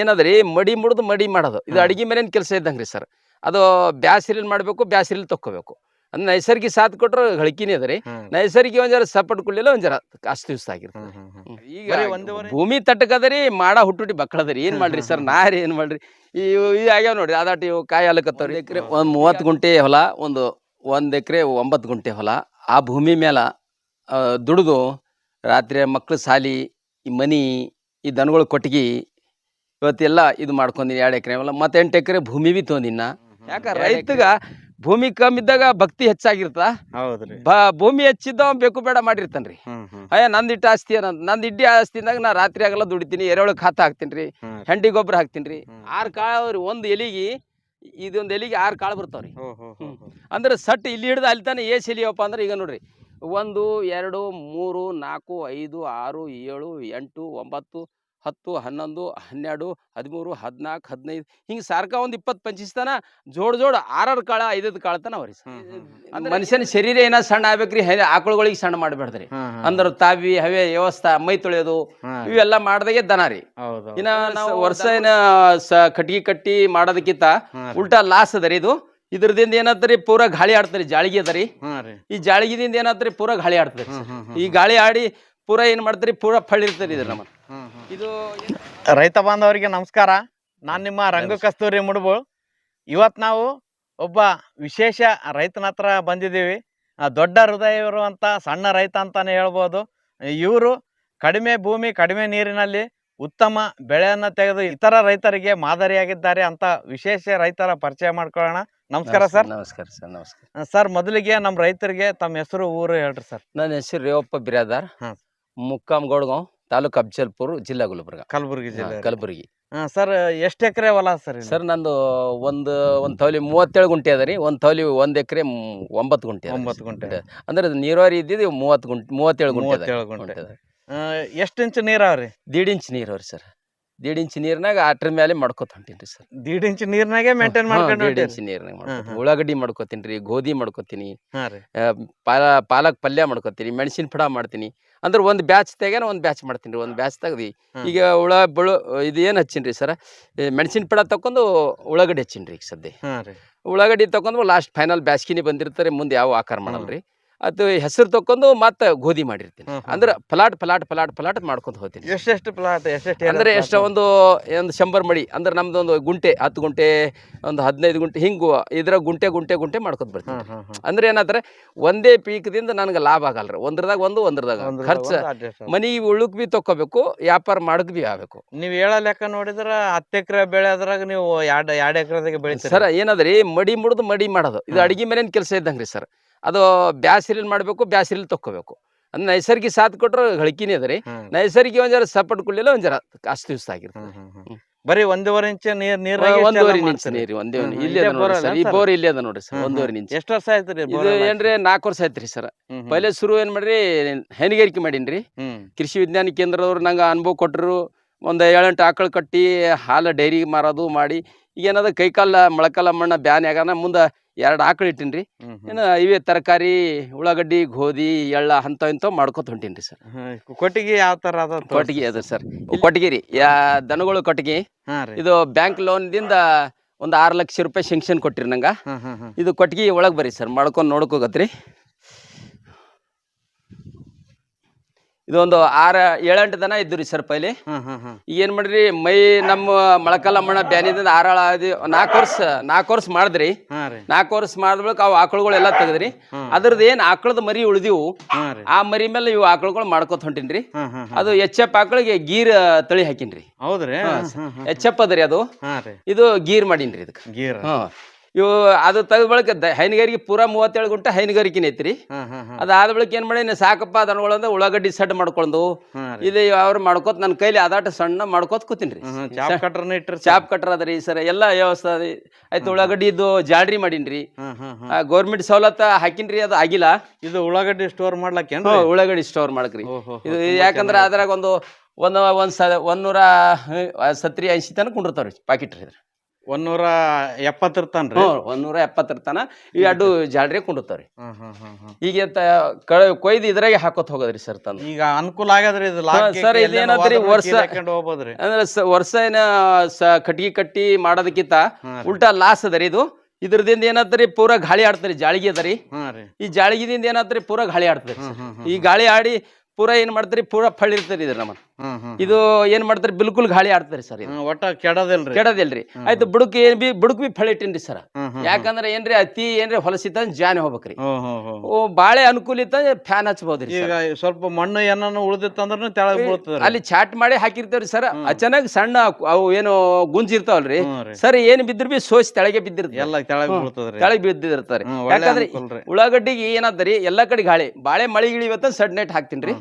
ಏನದ್ರಿ ಮಡಿ ಮುಡಿದು ಮಡಿ ಮಾಡೋದು. ಇದು. ಅಡಿಗೆ ಮನೇನ್ ಕೆಲಸ ಇದ್ದಂಗ್ರಿ ಸರ್. ಅದು ಬ್ಯಾಸಿರಿಲ್ ಮಾಡಬೇಕು ಬ್ಯಾಸಿರಿಲ್ ತಕ್ಕೋಬೇಕು. ಅಂದ್ರೆ ನೈಸರ್ಗಿಕ ಸಾಥ್ ಕೊಟ್ರೆ ಗಳಿಕಿನೇ ಅದ ರೀ. ನೈಸರ್ಗಿಕ ಒಂದ್ ಜರ ಸಪಟ್ ಕುಳ್ಳಿಲ್ಲ ಒಂದ್ ಜರ ಅಷ್ಟು ದಿವಸ ಆಗಿರ್ತದೆ. ಈಗ ಭೂಮಿ ತಟ್ಟಕದರಿ ಮಾಡ ಹುಟ್ಟುಟಿ ಬಕ್ಕಳದರಿ ಏನ್ ಮಾಡ್ರಿ ಸರ್? ನಾರಿ ರೀ ಏನ್ ಮಾಡ್ರಿ? ಈ ಈ ಆಗ್ಯಾವ ನೋಡ್ರಿ. ಅದಾಟ ಇವು ಕಾಯಿ ಹಾಲಕತ್ತವ್ರಿ ಎಕರೆ ಒಂದ್ ಮೂವತ್ತು ಗುಂಟೆ ಹೊಲ ಒಂದು ಒಂದ್ ಎಕರೆ ಒಂಬತ್ತು ಗುಂಟೆ ಹೊಲ. ಆ ಭೂಮಿ ಮೇಲ ದುಡಿದು ರಾತ್ರಿ ಮಕ್ಳು ಸಾಲಿ ಈ ಮನಿ ಈ ದನಗಳ ಕೊಟ್ಟಿಗೆ ಇವತ್ತೆಲ್ಲ ಇದು ಮಾಡ್ಕೊಂಡಿನಿ ಎರಡು ಎಕರೆ ಅವೆಲ್ಲ ಮತ್ತೆ ಎಂಟು ಎಕರೆ ಭೂಮಿ ಬಿ ತೊಂದಿನ ಯಾಕ ರೈತಗ ಭೂಮಿ ಕಮ್ಮಿ ಇದ್ದಾಗ ಭಕ್ತಿ ಹೆಚ್ಚಾಗಿರ್ತ ಹೌದ್ರಿ. ಭೂಮಿ ಹೆಚ್ಚಿದ್ದ ಅವ ಬೇಕು ಬೇಡ ಮಾಡಿರ್ತಾನ್ರಿ. ಅಯ್ಯ ನಂದು ಇಟ್ಟು ಆಸ್ತಿ ಏನಂತ ನಂದು ಇಡ್ಡಿ ಆಸ್ತಿನಾಗ ನಾ ರಾತ್ರಿ ಆಗಲ್ಲ ದುಡಿತೀನಿ ಎರೆಹುಳ ಖಾತ ಹಾಕ್ತೀನಿ ರೀ. ಹೆಂಡಿ ಗೊಬ್ಬರ ಹಾಕ್ತೀನಿ ರೀ. ಆರು ಕಾಳು ಒಂದು ಎಲಿಗೆ ಇದೊಂದು ಎಲಿಗೆ ಆರು ಕಾಳು ಬರ್ತಾವ್ರಿ. ಅಂದ್ರೆ ಸಟ್ ಇಲ್ಲಿ ಹಿಡ್ದು ಅಲ್ಲಿ ತಾನೆ ಏಸ್ ಎಲಿಯಪ್ಪ ಅಂದ್ರೆ ಈಗ ನೋಡ್ರಿ ಒಂದು ಎರಡು ಮೂರು ನಾಲ್ಕು ಐದು ಆರು ಏಳು ಎಂಟು ಒಂಬತ್ತು ಹತ್ತು ಹನ್ನೊಂದು ಹನ್ನೆರಡು ಹದಿಮೂರು ಹದಿನಾಲ್ಕು ಹದಿನೈದು ಹಿಂಗೆ ಸಾರ್ಕ ಒಂದು ಇಪ್ಪತ್ತು ಪಂಚಿಸ್ತಾನ ಜೋಡ್ ಜೋಡ್ ಆರಾರು ಕಾಳ ಐದೈದು ಕಾಳ ತನ ಅವ್ರಿ. ಮನುಷ್ಯನ ಶರೀರ ಏನ ಸಣ್ಣ ಆಗ್ಬೇಕ್ರಿ ಆಕಳುಗಳಿಗೆ ಸಣ್ಣ ಮಾಡಬೇಡ್ದ್ರಿ. ಅಂದ್ರೆ ತಾವಿ ಹವೆ ವ್ಯವಸ್ಥೆ ಮೈ ತೊಳೆಯೋದು. ಇವೆಲ್ಲ ಮಾಡ್ದಾಗೆ ದನ ರೀ. ಇನ್ನ ನಾವು ವರ್ಷ ಏನ ಕಟ್ಟಿಗೆ ಕಟ್ಗಿ ಕಟ್ಟಿ ಮಾಡೋದಕ್ಕಿಂತ ಉಲ್ಟಾ ಲಾಸ್ ಅದ ರೀ ಇದು ಇದ್ರದಿಂದ ಏನಾತ್ರಿ ಪೂರ ಗಾಳಿ ಆಡ್ತರಿ ಜಾಳಿಗೆ ಅದರಿ. ಈ ಜಾಳಿಗೆದಿಂದ ಏನಾದ್ರಿ ಪೂರ ಗಾಳಿ ಆಡ್ತರಿ. ಈ ಗಾಳಿ ಆಡಿ ಪೂರಾ ಏನ್ ಮಾಡ್ತಾರಿ ಪೂರಾ ಫಳ್ಳಿರ್ತರಿ ಇದ್ರ ನಮ್ಮ. ಇದು ರೈತ ಬಾಂಧವರಿಗೆ ನಮಸ್ಕಾರ. ನಾನು ನಿಮ್ಮ ರಂಗ ಕಸ್ತೂರಿ ಮುಡುಬು. ಇವತ್ತು ನಾವು ಒಬ್ಬ ವಿಶೇಷ ರೈತನ ಹತ್ರ ಬಂದಿದ್ದೀವಿ. ಆ, ದೊಡ್ಡ ಹೃದಯ ಇರುವಂಥ ಸಣ್ಣ ರೈತ ಅಂತಾನೆ ಹೇಳ್ಬೋದು. ಇವರು ಕಡಿಮೆ ಭೂಮಿ ಕಡಿಮೆ ನೀರಿನಲ್ಲಿ ಉತ್ತಮ ಬೆಳೆಯನ್ನು ತೆಗೆದು ಇತರ ರೈತರಿಗೆ ಮಾದರಿಯಾಗಿದ್ದಾರೆ ಅಂತ ವಿಶೇಷ ರೈತರ ಪರಿಚಯ ಮಾಡ್ಕೊಳ್ಳೋಣ. ನಮಸ್ಕಾರ ಸರ್. ನಮಸ್ಕಾರ ಸರ್ ನಮಸ್ಕಾರ. ಸರ್ ಮೊದಲಿಗೆ ನಮ್ಮ ರೈತರಿಗೆ ತಮ್ಮ ಹೆಸರು ಊರು ಹೇಳ್ರಿ ಸರ್. ನನ್ನ ಹೆಸರು ರೇವಪ್ಪ ಬಿರಾದಾರ್. ಹಾಂ. ಮುಕ್ಕಾಮ್ ಗೌಡ್ಗಾಂವ್. ತಾಲೂಕ್ ಅಬ್ಜಲ್ಪುರ್ ಜಿಲ್ಲಾ ಗುಲ್ಬರ್ಗ ಕಲಬುರಗಿ ಹಾ, ಜಿಲ್ಲೆ ಕಲಬುರಗಿ ಸರ್ ಎಷ್ಟು ಎಕರೆ ಹೊಲ ಸರ್ ಇದು? ಸರ್ ನಂದು ಒಂದು ಒಂದು ತೌಲಿ ಮೂವತ್ತೇಳು ಗುಂಟೆ ಅದ ರೀ ಒಂದು ತೌಲಿ ಒಂದ್ ಎಕರೆ ಒಂಬತ್ತು ಗುಂಟೆ ಅದ ರೀ. ಒಂಬತ್ತು ಗುಂಟೆ ಅಂದ್ರೆ ಅದು ನೀರಾವರಿ ಇದ್ದಿದ್ದು ಮೂವತ್ತು ಗುಂಟೆ ಮೂವತ್ತೇಳು ಗುಂಟೆ ಅದ. ಮೂವತ್ತೇಳು ಗುಂಟೆ ಗುಂಟೆ ಅದ. ಎಷ್ಟು ಇಂಚ್ ನೀರಾವ್ರಿ ದೀಡ್ ಇಂಚ್ ನೀರು ಅವ್ರಿ ಸರ್ ದೀಡ್ ಇಂಚ್ ನೀರ್ನಾಗ ಆಟ್ರ ಮೇಲೆ ಮಾಡ್ಕೊತ ಹೊಂಟೀನಿ ಸರ್. ದೀಡ್ ಇಂಚ್ ನೀರ್ನಾಗೆ ಮೇಂಟೈನ್ ಮಾಡ್ಕೊಂಡು ದೀಡ್? ಇಂಚ್ ನೀರ್ನಾಗ ಮಾಡ್ಕೊತೀನಿ. ಉಳ್ಳಾಗಡ್ಡಿ ಮಾಡ್ಕೊತೀನಿ ರೀ. ಗೋಧಿ ಮಾಡ್ಕೊತೀನಿ ಪಾಲ ಪಾಲಕ್ ಪಲ್ಯ ಮಾಡ್ಕೊತೀನಿ ಮೆಣಸಿನ ಪಡ ಮಾಡ್ತೀನಿ. ಅಂದ್ರೆ ಒಂದು ಬ್ಯಾಚ್ ತೆಗ್ಯಾನ ಒಂದು ಬ್ಯಾಚ್ ಮಾಡ್ತೀನಿ ರೀ ಒಂದು ಬ್ಯಾಚ್ ತೆಗ್ದು. ಈಗ ಉಳ ಬಳು ಇದು ಏನು ಹಚ್ಚೀನಿ ರೀ ಸರ ಮೆಣಸಿನ ಪಡ ತಕೊಂಡು ಉಳ್ಳಾಗಡ್ಡಿ ಹಚ್ಚಿನ್ರಿ ರೀ ಈಗ ಸದ್ಯ. ಉಳ್ಳಾಗಡ್ಡಿ ತಕೊಂಡು ಲಾಸ್ಟ್ ಫೈನಲ್ ಬ್ಯಾಸ್ಕಿನಿ ಬಂದಿರ್ತಾರೆ ಮುಂದೆ ಯಾವ ಆಕಾರ ಮಾಡಲ್ರಿ. ಅದು ಹೆಸರು ತಕೊಂಡು ಮತ್ತೆ ಗೋಧಿ ಮಾಡಿರ್ತೀನಿ. ಅಂದ್ರೆ ಫಲಾಟ್ ಫಲಾಟ್ ಫಲಾಟ್ ಫಲಾಟ್ ಮಾಡ್ಕೊಂತ ಹೋಗ್ತೀನಿ. ಎಷ್ಟೆಷ್ಟು ಪ್ಲಾಟ್ ಎಷ್ಟೆಷ್ಟು ಅಂದ್ರೆ ಎಷ್ಟ ಒಂದು ಒಂದು ಶಂಬರ್ ಮಡಿ ಅಂದ್ರೆ ನಮ್ದು ಒಂದು ಗುಂಟೆ ಹತ್ತು ಗುಂಟೆ ಒಂದು ಹದಿನೈದು ಗುಂಟೆ ಹಿಂಗು ಇದ್ರ ಗುಂಟೆ ಗುಂಟೆ ಗುಂಟೆ ಮಾಡ್ಕೊಂತ ಬರ್ತೀನಿ. ಅಂದ್ರೆ ಏನಾದ್ರೆ ಒಂದೇ ಪೀಕ್ದಿಂದ ನನಗೆ ಲಾಭ ಆಗಲ್ರಿ. ಒಂದ್ರದಾಗ ಒಂದು ಒಂದ್ರದಾಗ ಒಂದು. ಖರ್ಚು ಮನಿ ಉಳುಕ್ ಬಿ ತಕ್ಕೋಬೇಕು ವ್ಯಾಪಾರ ಮಾಡಕ್ ಬಿ ಆಗ್ಬೇಕು. ನೀವು ಹೇಳ ಲೆಕ್ಕ ನೋಡಿದ್ರ ಹತ್ತು ಎಕರೆ ಬೆಳೆದ್ರಾಗ ನೀವು ಎರಡು ಎರಡು ಎಕರೆದಾಗ ಬೆಳಿತೀರಿ. ಸರ್ ಏನದ್ರಿ ಮಡಿ ಮುಡ್ದು ಮಡಿ ಮಾಡೋದು. ಇದು. ಅಡಿಗೆ ಮನೇನ್ ಕೆಲಸ ಇದ್ದಂಗ್ರಿ ಸರ್. ಅದು ಬ್ಯಾಸಿರಿಲ್ ಮಾಡ್ಬೇಕು ಬ್ಯಾಸಿರಿಲ್ ತಕ್ಕೋಬೇಕು. ಅಂದ್ರೆ ನೈಸರ್ಗಿಕ ಸಾಥ್ ಕೊಟ್ರೆ ಹಳಕಿನೇ ಅದ ರೀ. ನೈಸರ್ಗಿಕ ಒಂದ್ ಜರ ಸಪಟ್ ಕುಳ್ಳಿಲ್ಲ ಒಂದ್ ಜರ ಅಷ್ಟು ದಿವಸ ಆಗಿರ್ತದೆ. ಬರೀ ಒಂದೂವರೆ ಇಂಚ ನೀರ್ ನೀರ್ ಒಂದೂವರೆ ಇಂಚ್ ನೀರಿ ಒಂದೇ ಇಲ್ಲಿ ಅದ ನೋಡ್ರಿ ಸರ್. ಈ ಬೋರ್ ಇಲ್ಲೇ ಅದ ನೋಡ್ರಿ ಸರ್ ಒಂದೂವರೆ ಇಂಚ್. ಎಷ್ಟು ವರ್ಷ ಆಯ್ತು ರೀ ಇದು ಏನ್ರಿ ನಾಲ್ಕು ವರ್ಷ ಆಯ್ತ್ರಿ ಸರ್. ಪೈಲೆ ಶುರು ಏನ್ ಮಾಡ್ರಿ ಹೈನುಗಾರಿಕೆ ಮಾಡೀನಿ ಕೃಷಿ ವಿಜ್ಞಾನ ಕೇಂದ್ರದವ್ರು ನಂಗೆ ಅನುಭವ ಕೊಟ್ಟರು ಒಂದು ಏಳೆಂಟು ಆಕಳು ಕಟ್ಟಿ ಹಾಲು ಡೈರಿ ಮಾರೋದು ಮಾಡಿ ಈಗ ಏನದ ಕೈಕಾಲ ಮೊಳಕಾಲ ಮಣ್ಣ ಬ್ಯಾನ್ ಆಗಾನ ಮುಂದೆ ಎರಡು ಆಕಳು ಇಟ್ಟಿನ್ರಿ. ಏನು ಇವೇ ತರಕಾರಿ ಉಳ್ಳಾಗಡ್ಡಿ ಗೋಧಿ ಎಳ್ಳ ಅಂತ ಇಂಥ ಮಾಡ್ಕೊತ ಹೊಂಟೀನ್ರಿ ಸರ್. ಕೊಟ್ಟಿಗೆ ಯಾವ ತರ ಅದ. ಕೊಟ್ಟಿಗೆ ಅದ ಸರ್ ಕೊಟ್ಟಿಗೆ ರೀ ಯಾ ದನಗಳು ಕೊಟ್ಟಿಗೆ ಇದು ಬ್ಯಾಂಕ್ ಲೋನ್ದಿಂದ ಒಂದು ಆರು ಲಕ್ಷ ರೂಪಾಯಿ ಶೆಂಕ್ಷನ್ ಕೊಟ್ಟಿರಿ ನಂಗೆ. ಇದು ಕೊಟ್ಟಿಗೆ ಒಳಗೆ ಬರ್ರಿ ಸರ್ ಮಾಡ್ಕೊಂಡು ನೋಡ್ಕೋಗತ್ರಿ ಇದೊಂದು ಆರ ಏಳೆಂಟು ದನ ಇದ್ದು ರೀ ಸರ್ ಪೈಲಿ ಏನ್ ಮಾಡ್ರಿ ಮೈ ನಮ್ಮ ಮೊಳಕಾಲ ಮಣ್ಣ ಬ್ಯಾನಿದಿಂದ ಆರಾಳ ಆದಿ ನಾಲ್ಕು ವರ್ಷ ನಾಲ್ಕು ವರ್ಷ ಮಾಡಿದ್ರಿ. ನಾಲ್ಕು ವರ್ಷ ಮಾಡಿದ ಬಳಿಕ ಅವು ಆಕಳುಗಳೆಲ್ಲ ತೆಗೆದ್ರಿ. ಅದ್ರದ್ದು ಏನ್ ಆಕಳದ ಮರಿ ಉಳಿದಿವು ಆ ಮರಿ ಮೇಲೆ ಇವು ಆಕಳುಗಳು ಮಾಡ್ಕೋತ ಹೊಂಟಿನ್ರಿ. ಅದು ಎಚ್ ಎಪ್ ಆಕಳಿಗೆ ಗೀರ್ ತಳಿ ಹಾಕಿನ್ರಿ. ಹೌದ್ರಿ. ಎಚ್ ಎಫ್ ಅದ್ರಿ ಅದು ಇದು ಗೀರ್ ಮಾಡಿನ್ರಿ ಇದಕ್ಕೆ. ಇವು ಅದು ತೆಗೆದ ಬಳಿಕ ದ- ಹೈನುಗಾರಿಕೆ ಪೂರಾ ಮೂವತ್ತೇಳು ಗುಂಟೆ ಹೈನುಗಾರಿಕೆನೇ ಐತ್ರಿ. ಅದಾದ ಬಳಿಕ ಏನ್ ಮಾಡೀನಿ ಸಾಕಪ್ಪ ದನಗಳಂದ ಉಳ್ಳಾಗಡ್ಡಿ ಸೆಡ್ ಮಾಡ್ಕೊಂಡು ಹಾ ರೀ. ಇದು ಅವ್ರು ಮಾಡ್ಕೋತ ನನ್ನ ಕೈಲಿ ಅದಾಟ ಸಣ್ಣ ಮಾಡ್ಕೋತ ಕೂತೀನಿ ಹ್ಮ್. ಚಾಪ್ ಕಟ್ರನ ಇಟ್ರಿ ಚಾಪ್ ಕಟ್ರ ಅದ ರೀ ಸರ್ ಎಲ್ಲ ವ್ಯವಸ್ಥೆ ಅದ ಆಯ್ತು ಉಳ್ಳಾಗಡ್ಡಿ ಇದು ಜಾಡ್ರಿ ಮಾಡೀನ್ರಿ. ಗೌರ್ಮೆಂಟ್ ಸವಲತ್ತು ಹಾಕಿನ್ರಿ ಅದು ಆಗಿಲ್ಲ. ಇದು ಉಳ್ಳಾಗಡ್ಡಿ ಸ್ಟೋರ್ ಮಾಡ್ಲಕ್ಕೆ ಹ್ಮ್, ಉಳ್ಳಾಗಡ್ಡಿ ಸ್ಟೋರ್ ಮಾಡಕ್ರಿ ಓಹೋ ಇದು ಯಾಕಂದ್ರೆ ಅದ್ರಾಗ ಒಂದು ಒಂದು ಒಂದ್ ಸ ಒಂದ್ ನೂರ ಸತ್ರಿ ಐಸಿ ತನಕ ಕುಂಡಿರ್ತಾವ್ರಿ ಪಾಕಿಟ್ ರೀ ಇದ್ರ ಒಂದೂರ ಎಪ್ಪತ್ತು ಇರ್ತಾನ್ರಿ ಹ್ಞೂ ಒಂದೂರ ಎಪ್ಪತ್ತರ ತನ ಈ ಎರಡು ಜಾಲ್ರಿ ಕುಂಡತಾವ್ರಿ. ಈಗ ತ- ಕೊಯ್ದು ಇದ್ರಾಗೆ ಹಾಕೋತ್ ಹೋಗೋದ್ರಿ ಸರ್ ತಂದು. ಈಗ ಅನುಕೂಲ ಆಗದ್ರಿ ಇದು ಸರ್ ಇದೇನಂದ್ರಿ ವರ್ಷ- ಹೋಗ್ಬೋದ್ರಿ. ಅಂದ್ರೆ ವರ್ಷ ಏನ ಕಟ್ಗಿ ಕಟ್ಟಿ ಮಾಡೋದಕ್ಕಿಂತ ಉಲ್ಟಾ ಲಾಸ್ ಅದರಿ ಇದು. ಇದ್ರದಿಂದ ಏನಾತ್ರಿ ಪೂರಾ ಗಾಳಿ ಆಡ್ತರಿ ಜಾಳಿಗೆ ಅದರಿ ಈ ಜಾಳಿಗೆದಿಂದ ಏನಾತ್ರಿ ಪೂರಾ ಗಾಳಿ ಆಡ್ತರಿ ಈ ಗಾಳಿ ಆಡಿ ಪೂರಾ ಏನ್ ಮಾಡ್ತಾರೆ? ಪೂರಾ ಫಳ್ಳಿರ್ತರಿ ಇದ್ರ ನಮ್ಮ ಇದು ಏನ್ ಮಾಡ್ತಾರೆ? ಬಿಲ್ಕುಲ್ ಗಾಳಿ ಆಡ್ತಾರೆ ಸರ್ ಇದು. ಒಟ್ಟ ಕೆಡದಿಲ್ರಿ. ಕೆಡದಿಲ್ರಿ. ಆಯ್ತು ಬುಡಕ್ ಏನ್ ಬಿ ಬುಡಕ್ ಬಿ ಫಳಿಟ್ಟಿನ್ರಿ ಸರ್. ಯಾಕಂದ್ರೆ ಏನ್ರಿ ಅತಿ ಏನ್ರಿ ಹೊಲಸಿತ್ತ ಜಾನಿ ಹೋಗ್ಬೇಕ್ರಿ. ಬಾಳೆ ಅನುಕೂಲಿತ ಇತ್ತ ಫ್ಯಾನ್ ಹಚ್ಬೋದ್ರಿ ಈಗ ಸ್ವಲ್ಪ ಮಣ್ಣು ಏನಾನು ಉಳಿದಿತ್ತಂದ್ರೂ ತೆಳಗ್ ಅಲ್ಲಿ ಚಾಟ್ ಮಾಡಿ ಹಾಕಿರ್ತೇವ್ರಿ ಸರ್. ಅಚಾನಕ್ ಸಣ್ಣ ಅವು ಏನು ಗುಂಜ್ ಇರ್ತಾವಲ್ರಿ. ಹ್ಮ್ ಸರ್ ಏನ್ ಬಿದ್ರು ಬಿ ಸೋಸಿ ತೆಳಗೆ ಬಿದ್ದಿರ್ತದೆ. ಎಲ್ಲ ತೆಳಗ್ ಬೀಳ್ತದ್ರಿ. ತೆಳಗ್ ಬಿದ್ದಿರ್ತಾರೆ ಯಾಕಂದ್ರೆ. ಉಳ್ಳಾಗಡ್ಡಿಗೆ ಏನಾದ್ರಿ ಎಲ್ಲಾ ಕಡೆ ಗಾಳಿ. ಬಾಳೆ ಮಳಿ ಇವತ್ತ ಸಡ್ ನೆಟ್ ಹಾಕ್ತೀನಿ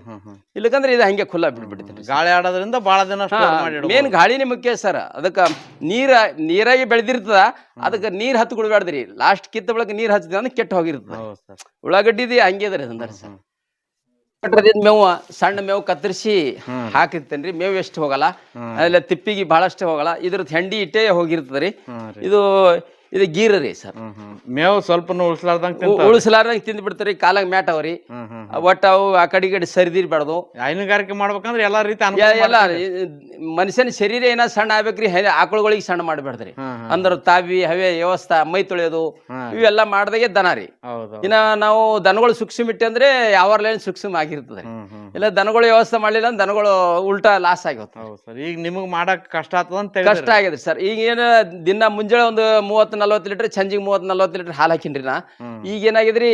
ಇಲ್ಲಕಂದ್ರೆ ಇದು ಹಂಗೆ ಖುಲ್ಲಾ ಬಿಡ್ಬಿಡ್ತೀನಿ ಗಾಳಿ ಆಡೋದ್ರಿಂದ ಬಾಳ ದಿನ ಮೇನ್ ಗಾಳಿನೇ ಮುಖ್ಯ ಸರ್. ಅದಕ್ಕ ನೀರ ನೀರಾಗಿ ಬೆಳೆದಿರ್ತದ ಅದಕ್ಕೆ ನೀರ್ ಹತ್ತು ಬಿಡ್ಬೇಡ್ದ್ರಿ ಲಾಸ್ಟ್ ಕಿತ್ತ ಬಳಕ ನೀರ್ ಹಚ್ಚಿದ ಅಂದ್ರೆ ಕೆಟ್ಟ ಹೋಗಿರ್ತದ. ಉಳ್ಳಾಗಡ್ಡಿది ಹಂಗೆ ಅದ್ರಿ ಸಂದರ್ ಸರ್ ಮೇವು ಸಣ್ಣ ಮೇವು ಕತ್ತರಿಸಿ. ಹಾಕಿರ್ತೇನ್ರಿ. ಮೇವು ಎಷ್ಟು ಹೋಗಲ್ಲ. ಅದೆಲ್ಲ ತಿಪ್ಪಿಗೆ ಬಹಳಷ್ಟು ಹೋಗಲ್ಲ. ಇದ್ರದ್ದು ಹೆಂಡಿ ಇಟ್ಟೇ ಹೋಗಿರ್ತದ್ರಿ ಇದು ಇದು ಗೀರ ರೀ ಸರ್. ಮೇವು ಸ್ವಲ್ಪನು ಉಳಿಸ್ಲಾರ್ದಂಗ ತಿಂದು ಉಳಿಸಲಾರ್ದಂಗ ತಿಂದ್ ಬಿಡ್ತರಿ ಕಾಲಾಗ ಮ್ಯಾಟ್ ಅವ್ರಿ. ಒಟ್ಟ ಅವು ಆ ಕಡೆ ಕಡೆ ಸರಿದಿರ್ಬಾರ್ದು. ಹೈನುಗಾರಿಕೆ ಮಾಡ್ಬೇಕಂದ್ರೆ ಎಲ್ಲಾ ರೀತಿ ಎಲ್ಲ ಮನುಷ್ಯನ ಶರೀರ ಏನ ಸಣ್ಣ ಆಗ್ಬೇಕ್ರಿ ಆಕಳುಗಳಿಗೆ ಸಣ್ಣ ಮಾಡ್ಬೇಡ್ರಿ ಅಂದ್ರ ತಾವಿ ಹವೆ ವ್ಯವಸ್ಥೆ ಮೈ ತೊಳೆಯೋದು. ಇವೆಲ್ಲ ಮಾಡ್ದಾಗೆ ದನ ರೀ. ಇನ್ನ ನಾವು ದನಗಳು ಸೂಕ್ಷ್ಮ ಇಟ್ಟೆ ಅಂದ್ರೆ ಯಾವ ಲೈನ್ ಸೂಕ್ಷ್ಮ ಆಗಿರ್ತದೆ. ಇಲ್ಲ ದನಗಳು ವ್ಯವಸ್ಥೆ ಮಾಡಲಿಲ್ಲ ಅಂದ್ರೆ ದನಗಳು ಉಲ್ಟಾ ಲಾಸ್ ಆಗಿರುತ್ತೆ ಹೌದು ಸರ್ ಈಗ ನಿಮಗ್ ಮಾಡಕ್ ಕಷ್ಟ ಆಗ್ತದ ಅಂತ ಕಷ್ಟ ಆಗಿದೆ ಸರ್. ಈಗ ಏನು ದಿನ ಮುಂಜಾನೆ ಒಂದು ಮೂವತ್ತು ನಲ್ವತ್ತು ಲೀಟರ್ ಸಂಜೆಗೆ ಮೂವತ್ತು ನಲ್ವತ್ತು ಲೀಟರ್ ಹಾಲು ಹಾಕಿನ್ರಿ ನಾ. ಈಗ ಏನಾಗಿದ್ರಿ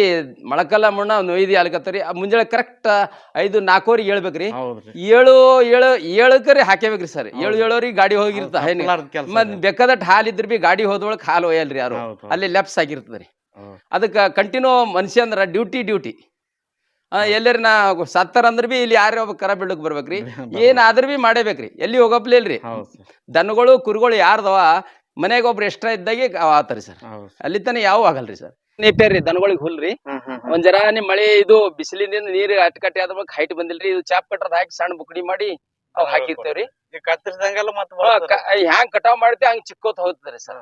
ಮೊಳಕಲ್ಲ ಮುಣ್ಣ ಐದು ಹಾಲ್ಕತ್ತರಿ ಮುಂಜಾನೆ ಕರೆಕ್ಟ್ ಐದು ನಾಲ್ಕೂವರೆಗೆ ಹೇಳ್ಬೇಕ್ರಿ ಏಳು ಏಳು ಏಳಕ್ಕರಿ ಹಾಕೇಬೇಕ್ರಿ ಸರ್. ಏಳು ಏಳೋರಿಗೆ ಗಾಡಿ ಹೋಗಿರ್ತ ಮತ್ ಬೇಕಾದಟ್ ಹಾಲು ಇದ್ರ ಬಿ ಗಾಡಿ ಹೋದೊಳಗ್ ಹಾಲು ಒಯ್ಯಲ್ರಿ ಯಾರು. ಅಲ್ಲಿ ಲೆಪ್ಸ್ ಆಗಿರ್ತದ್ರಿ. ಅದಕ್ಕೆ ಕಂಟಿನ್ಯೂ ಮನುಷ್ಯ ಅಂದ್ರ ಡ್ಯೂಟಿ ಡ್ಯೂಟಿ ಎಲ್ಲರಿ ನಾ ಸತ್ತಾರ ಅಂದ್ರ ಬಿ ಇಲ್ಲಿ ಯಾರೇ ಒಬ್ಬ ಕರ ಬೀಳಕ್ ಬರ್ಬೇಕ್ರಿ. ಏನ್ ಆದ್ರ ಬಿ ಮಾಡೇಬೇಕ್ರಿ. ಎಲ್ಲಿ ಹೋಗಪ್ಲೇ ಇಲ್ರಿ. ದನಗಳು ಕುರುಗಳು ಯಾರ್ದವ ಮನೆಗೆ ಒಬ್ರು ಎಷ್ಟ್ರಾ ಇದ್ದಾಗೆ ಆತರಿ ಸರ್. ಅಲ್ಲಿ ತನ ಯಾವ ಆಗಲ್ರಿ ಸರ್. ನೀಪೇರಿ ದನಗಳಿಗೆ ಹುಲ್ರಿ. ಒಂದ್ ಜರ ನಿಮ್ ಮಳೆ ಇದು ಬಿಸಿಲಿಂದ ನೀರ್ ಅಟ್ಕಟ್ಟಿ ಆದ ಬಳಿಕ ಹೈಟ್ ಬಂದಿಲ್ರಿ. ಇದು ಚಾಪ್ ಕಟ್ಟದ್ ಹಾಕಿ ಸಣ್ಣ ಬುಕ್ಡಿ ಮಾಡಿ ಅವ್ ಹಾಕಿರ್ತೇವ್ರಿ. ಹ್ಯಾಂಗ್ ಕಟಾವ್ ಮಾಡ್ತೇವೆ ಹಂಗ್ ಚಿಕ್ಕೋತ್ ಹೋಗ್ತದ್ರಿ ಸರ್.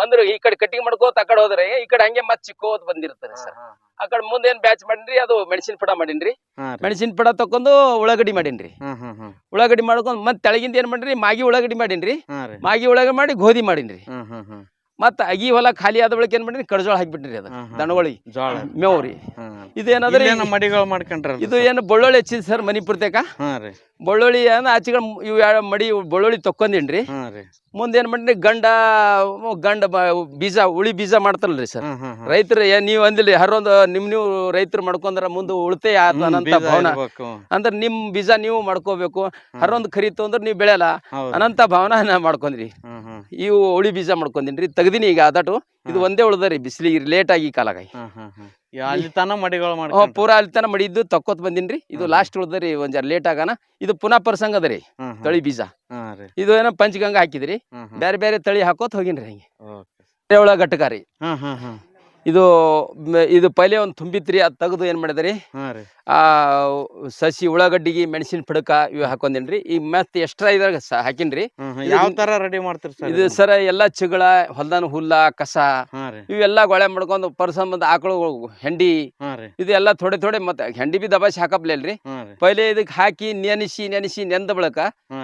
ಒಂದ್ರ ಈ ಕಡೆ ಕಟ್ಟಿಂಗ್ ಮಾಡ್ಕೋತ ಆ ಕಡೆ ಹೋದ್ರೆ ಈ ಕಡೆ ಹಂಗೆ ಮತ್ ಚಿಕ್ಕೋತ್ ಬಂದಿರ್ತಾರೆ ಸರ್. ಆ ಕಡೆ ಮುಂದೆ ಏನ್ ಬ್ಯಾಚ್ ಮಾಡಿನ್ರಿ ಅದು ಮೆಣಸಿನ ಪಡ ಮಾಡಿನ್ರಿ? ಮೆಣಸಿನ ಪಡ ತಕೊಂಡು ಉಳ್ಳಾಗಡ್ಡಿ ಮಾಡಿನ್ರಿ. ಉಳ್ಳಾಗಡ್ಡಿ ಮಾಡ್ಕೊಂಡ್ ಮತ್ ತೆಳಗಿಂದ ಏನ್ ಮಾಡಿನ್ರಿ ಮಾಗಿ ಉಳ್ಳಾಗಡ್ಡಿ ಮಾಡಿನ್ರಿ. ಮಾಗಿ ಉಳಗಡಿ ಮಾಡಿ ಗೋಧಿ ಮಾಡೀನ್ರಿ. ಮತ್ತ ಅಗಿ ಹೊಲ ಖಾಲಿ ಆದ ಬಳಿಕ ಏನ್ ಮಾಡಿದ್ರಿ? ಕಡಜೋಳ ಹಾಕ್ಬಿಟ್ರಿ ಅದ. ದನಗಳಿಗೆ. ಜೋಳ. ಮೇವ್ರಿ. ಇದೇನಾದ್ರೆ? ಮಡಿಗಳು ಮಾಡ್ಕೊಂಡ್ರಿ ಇದು ಏನು ಬಳ್ಳೊಳ್ಳಿ ಹಚ್ಚಿದ್ ಸರ್ ಮನಿ ಪುರ್ತೇಕ ಬಳ್ಳೊಳ್ಳಿ ಏನು ಬೆಳ್ಳುಳ್ಳಿ ಅಂದ್ರೆ ಆಚೆಗೆ ಇವು ಮಡಿ ಬಳ್ಳೊಳ್ಳಿ ತಕ್ಕೊಂದಿನ್ರಿ ಹಾ ರೀ. ಮುಂದೆ ಏನ್ ಮಾಡ್ರಿ ಗಂಡ ಗಂಡ ಬೀಜ ಉಳಿ ಬೀಜ ಮಾಡ್ತಾರಲ್ರಿ ಸರ್. ರೈತರ ನೀವು ಅಂದಿಲ್ಲ ಹರೊಂದು ನಿಮ್ ನೀವು ರೈತರು ಮಾಡ್ಕೊಂಡ್ರ ಮುಂದೆ ಉಳಿತೆ ಅನಂತ ಭಾವನ. ಅಂದ್ರೆ ನಿಮ್ ಬೀಜ ನೀವು ಮಾಡ್ಕೋಬೇಕು. ಹರೊಂದು ಖರೀತು ಅಂದ್ರೆ ನೀವು ಬೆಳೆಯಲ್ಲ. ಅನಂತ ಭಾವನ ಮಾಡ್ಕೊಂಡ್ರಿ. ಇವು ಉಳಿ ಬೀಜ ಮಾಡ್ಕೊಂಡಿನ್ರಿ ತೆಗ್ದಿನಿ ಈಗ ಅದಟು. ಇದು ಒಂದೇ ಉಳ್ದರಿ ಬಿಸಿಲಿಗೆ ಲೇಟ್ ಆಗಿ ಕಾಲಾಗಿ ಅಲ್ಲಿ ತನ ಮಡಿಗಳು ಪೂರಾ ಅಲ್ಲಿ ತನ ಮಡಿದ್ದು ತಕ್ಕೋತ್ ಬಂದಿನ್ರಿ. ಇದು ಲಾಸ್ಟ್ ಉಳ್ದರಿ ಒಂದ್ ಜರ ಲೇಟ್ ಆಗನ. ಇದು ಪುನಃ ಪ್ರಸಂಗ ಅದರಿ. ತಳಿ ಬೀಜ. ಇದು ಏನೋ ಪಂಚಗಂಗಾ ಹಾಕಿದ್ರಿ. ಬೇರೆ ಬೇರೆ ತಳಿ ಹಾಕೋತ್ ಹೋಗಿನ್ರಿ ಹಂಗೆ. ಒಳಗ ಘಟಕ ರೀ. ಹ್ಮ್ ಹ್ಮ್ ಹ್ಮ್. ಇದು ಇದು ಪೈಲೆ ಒಂದು ತುಂಬಿತ್ರಿ ಅದು ತೆಗೆದು ಏನು ಮಾಡಿದ್ರಿ ಆ ಸಸಿ ಉಳ್ಳಾಗಡ್ಡಿಗೆ ಮೆಣಸಿನ ಪಡಕ ಇವು ಹಾಕೊಂಡೇನ್ರಿ ಈ ಮತ್ತೆ ಎಕ್ಸ್ಟ್ರಾ ಇದ್ರಾಗ ಹಾಕಿನ್ರಿ ಯಾವ ತರ ರೆಡಿ ಮಾಡ್ತೀರಿ ಸರ್ ಇದು ಸರ ಎಲ್ಲಾ ಚಿಗಳ ಹೊಲ್ದಾನ ಹುಲ್ಲ ಕಸ ಇವೆಲ್ಲ ಗೊಳೆ ಮಾಡ್ಕೊಂಡು ಪರ್ಸಂಬಂದ ಆಕಳು ಹೆಂಡಿ ಇದೆಲ್ಲ ಥೋಡೆ ಥೋಡೆ ಮತ್ತೆ ಹೆಂಡಿ ಬಿ ದಬಾಸಿ ಹಾಕಪ್ಲೇಲ್ರಿ ಪೈಲೆ ಇದಕ್ ಹಾಕಿ ನೆನಸಿ ನೆನಸಿ ನೆಂದ ಬಳಕ